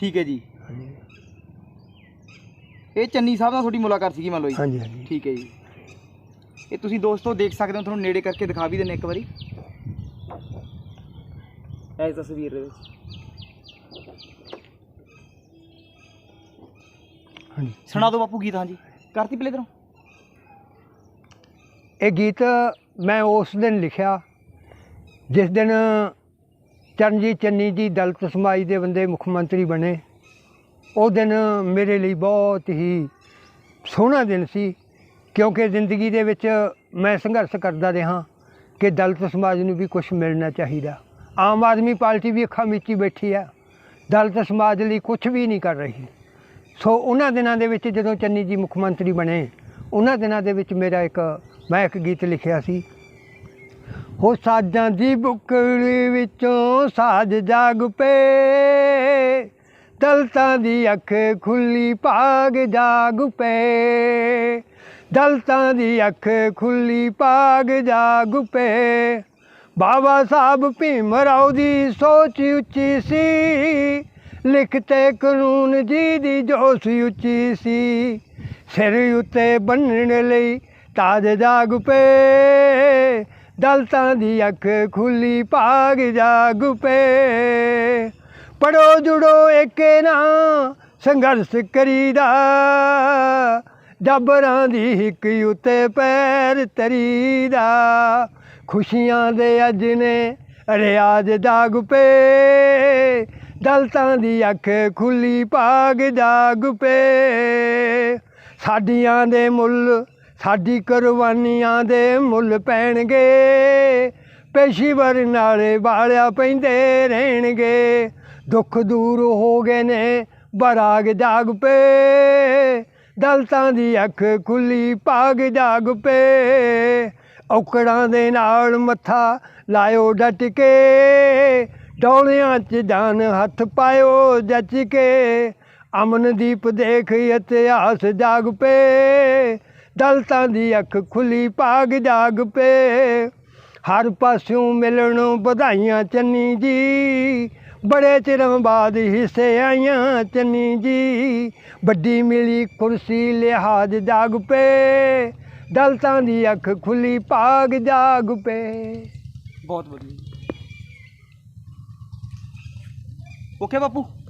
ਠੀਕ ਹੈ ਜੀ। ਇਹ ਚੰਨੀ ਸਾਹਿਬ ਨਾਲ ਤੁਹਾਡੀ ਮੁਲਾਕਾਤ ਸੀਗੀ ਮੰਨ ਲਓ ਹਾਂਜੀ ਹਾਂਜੀ। ਠੀਕ ਹੈ ਜੀ। ਇਹ ਤੁਸੀਂ ਦੋਸਤੋ ਦੇਖ ਸਕਦੇ ਹੋ ਤੁਹਾਨੂੰ ਨੇੜੇ ਕਰਕੇ ਦਿਖਾ ਵੀ ਦਿੰਨੇ ਇੱਕ ਵਾਰੀ। ਐਸ ਤਸਵੀਰ ਦੇ ਵਿੱਚ। ਹਾਂਜੀ। ਸੁਣਾ ਦਿਓ ਬਾਪੂ ਗੀਤ ਹਾਂਜੀ। ਕਰਤੀ ਪਲੇ ਇਧਰੋਂ ਇਹ ਗੀਤ ਮੈਂ ਉਸ ਦਿਨ ਲਿਖਿਆ ਜਿਸ ਦਿਨ ਚਰਨਜੀਤ ਚੰਨੀ ਜੀ ਦਲਿਤ ਸਮਾਜ ਦੇ ਬੰਦੇ ਮੁੱਖ ਮੰਤਰੀ ਬਣੇ। ਉਹ ਦਿਨ ਮੇਰੇ ਲਈ ਬਹੁਤ ਹੀ ਸੋਹਣਾ ਦਿਨ ਸੀ। ਕਿਉਂਕਿ ਜ਼ਿੰਦਗੀ ਦੇ ਵਿੱਚ ਮੈਂ ਸੰਘਰਸ਼ ਕਰਦਾ ਰਿਹਾ ਕਿ ਦਲਿਤ ਸਮਾਜ ਨੂੰ ਵੀ ਕੁਝ ਮਿਲਣਾ ਚਾਹੀਦਾ। ਆਮ ਆਦਮੀ ਪਾਰਟੀ ਵੀ ਅੱਖਾਂ ਮੀਚੀ ਬੈਠੀ ਆ। ਦਲਿਤ ਸਮਾਜ ਲਈ ਕੁਝ ਵੀ ਨਹੀਂ ਕਰ ਰਹੀ। ਸੋ ਉਹਨਾਂ ਦਿਨਾਂ ਦੇ ਵਿੱਚ ਜਦੋਂ ਚੰਨੀ ਜੀ ਮੁੱਖ ਮੰਤਰੀ ਬਣੇ, ਉਹਨਾਂ ਦਿਨਾਂ ਦੇ ਵਿੱਚ ਮੇਰਾ ਇੱਕ, ਮੈਂ ਇੱਕ ਗੀਤ ਲਿਖਿਆ ਸੀ। ਹੋ ਸਾਜਾਂ ਦੀ ਬੁਕੜੀ ਵਿੱਚੋਂ ਸਾਜ ਜਾਗ ਪਏ। ਦਲਤਾਂ ਦੀ ਅੱਖ ਖੁੱਲੀ ਭਾਗ ਜਾਗ ਪਏ। ਦਲਤਾਂ ਦੀ ਅੱਖ ਖੁੱਲੀ ਭਾਗ ਜਾਗ ਪਏ ਬਾਬਾ ਸਾਹਿਬ ਭੀਮ ਰਾਓ ਦੀ ਸੋਚ ਉੱਚੀ ਸੀ। ਲਿਖਤੇ ਕਾਨੂੰਨ ਜੀ ਦੀ ਜੋਸ਼ ਉੱਚੀ ਸੀ। ਸਿਰ ਉੱਤੇ ਬੰਨਣ ਲਈ ਤਾਜ ਜਾਗ ਪਏ ਦਲਤਾਂ ਦੀ ਅੱਖ ਖੁੱਲੀ ਭਾਗ ਜਾਗ ਪਏ ਪੜੋ ਜੁੜੋ ਏਕੇ ਨਾ, ਸੰਘਰਸ਼ ਕਰੀਦਾ। ਜਬਰਾਂ ਦੀ ਹਿੱਕ ਉੱਤੇ ਪੈਰ ਤਰੀਦਾ। ਖੁਸ਼ੀਆਂ ਦੇ ਅੱਜ ਨੇ ਰਿਆਜ਼ ਜਾਗ ਪਏ ਦਲਤਾਂ ਦੀ ਅੱਖ ਖੁੱਲੀ ਭਾਗ ਜਾਗ ਪਏ ਸਾਡੀਆਂ ਦੇ ਮੁੱਲ, ਸਾਡੀ ਕੁਰਬਾਨੀਆਂ ਦੇ ਮੁੱਲ ਪੈਣਗੇ। ਪੇਸ਼ੀਵਰ ਨਾਲੇ ਵਾਲਿਆ ਪੈਂਦੇ ਰਹਿਣਗੇ। ਦੁੱਖ ਦੂਰ ਹੋ ਗਏ ਨੇ, ਬਰਾਗ ਜਾਗ ਪਏ ਦਲਤਾਂ ਦੀ ਅੱਖ ਖੁੱਲੀ ਭਾਗ ਜਾਗ ਪਏ। ਔਕੜਾਂ ਦੇ ਨਾਲ ਮੱਥਾ ਲਾਇਓ ਡਟ ਕੇ ਡੋਲਿਆਂ 'ਚ ਜਾਨ ਹੱਥ ਪਾਇਓ ਜੱਜ ਕੇ ਅਮਨਦੀਪ ਦੇਖ ਇਤਿਹਾਸ ਜਾਗ ਪਏ। ਦਲਤਾਂ ਦੀ ਅੱਖ ਖੁੱਲੀ ਭਾਗ ਜਾਗ ਪਏ। ਹਰ ਪਾਸਿਓਂ ਮਿਲਣ ਵਧਾਈਆਂ ਚੰਨੀ ਜੀ। ਬੜੇ ਚਿਰਾਂ ਬਾਅਦ ਹਿੱਸੇ ਆਈਆਂ ਚੰਨੀ ਜੀ। ਵੱਡੀ ਮਿਲੀ ਕੁਰਸੀ ਲਿਹਾਜ਼ ਜਾਗ ਪੇ। ਦਲਤਾਂ ਦੀ ਅੱਖ ਖੁੱਲੀ ਭਾਗ ਜਾਗ ਪੇ। ਬਹੁਤ ਵਧੀਆ। ਓਕੇ ਬਾਪੂ।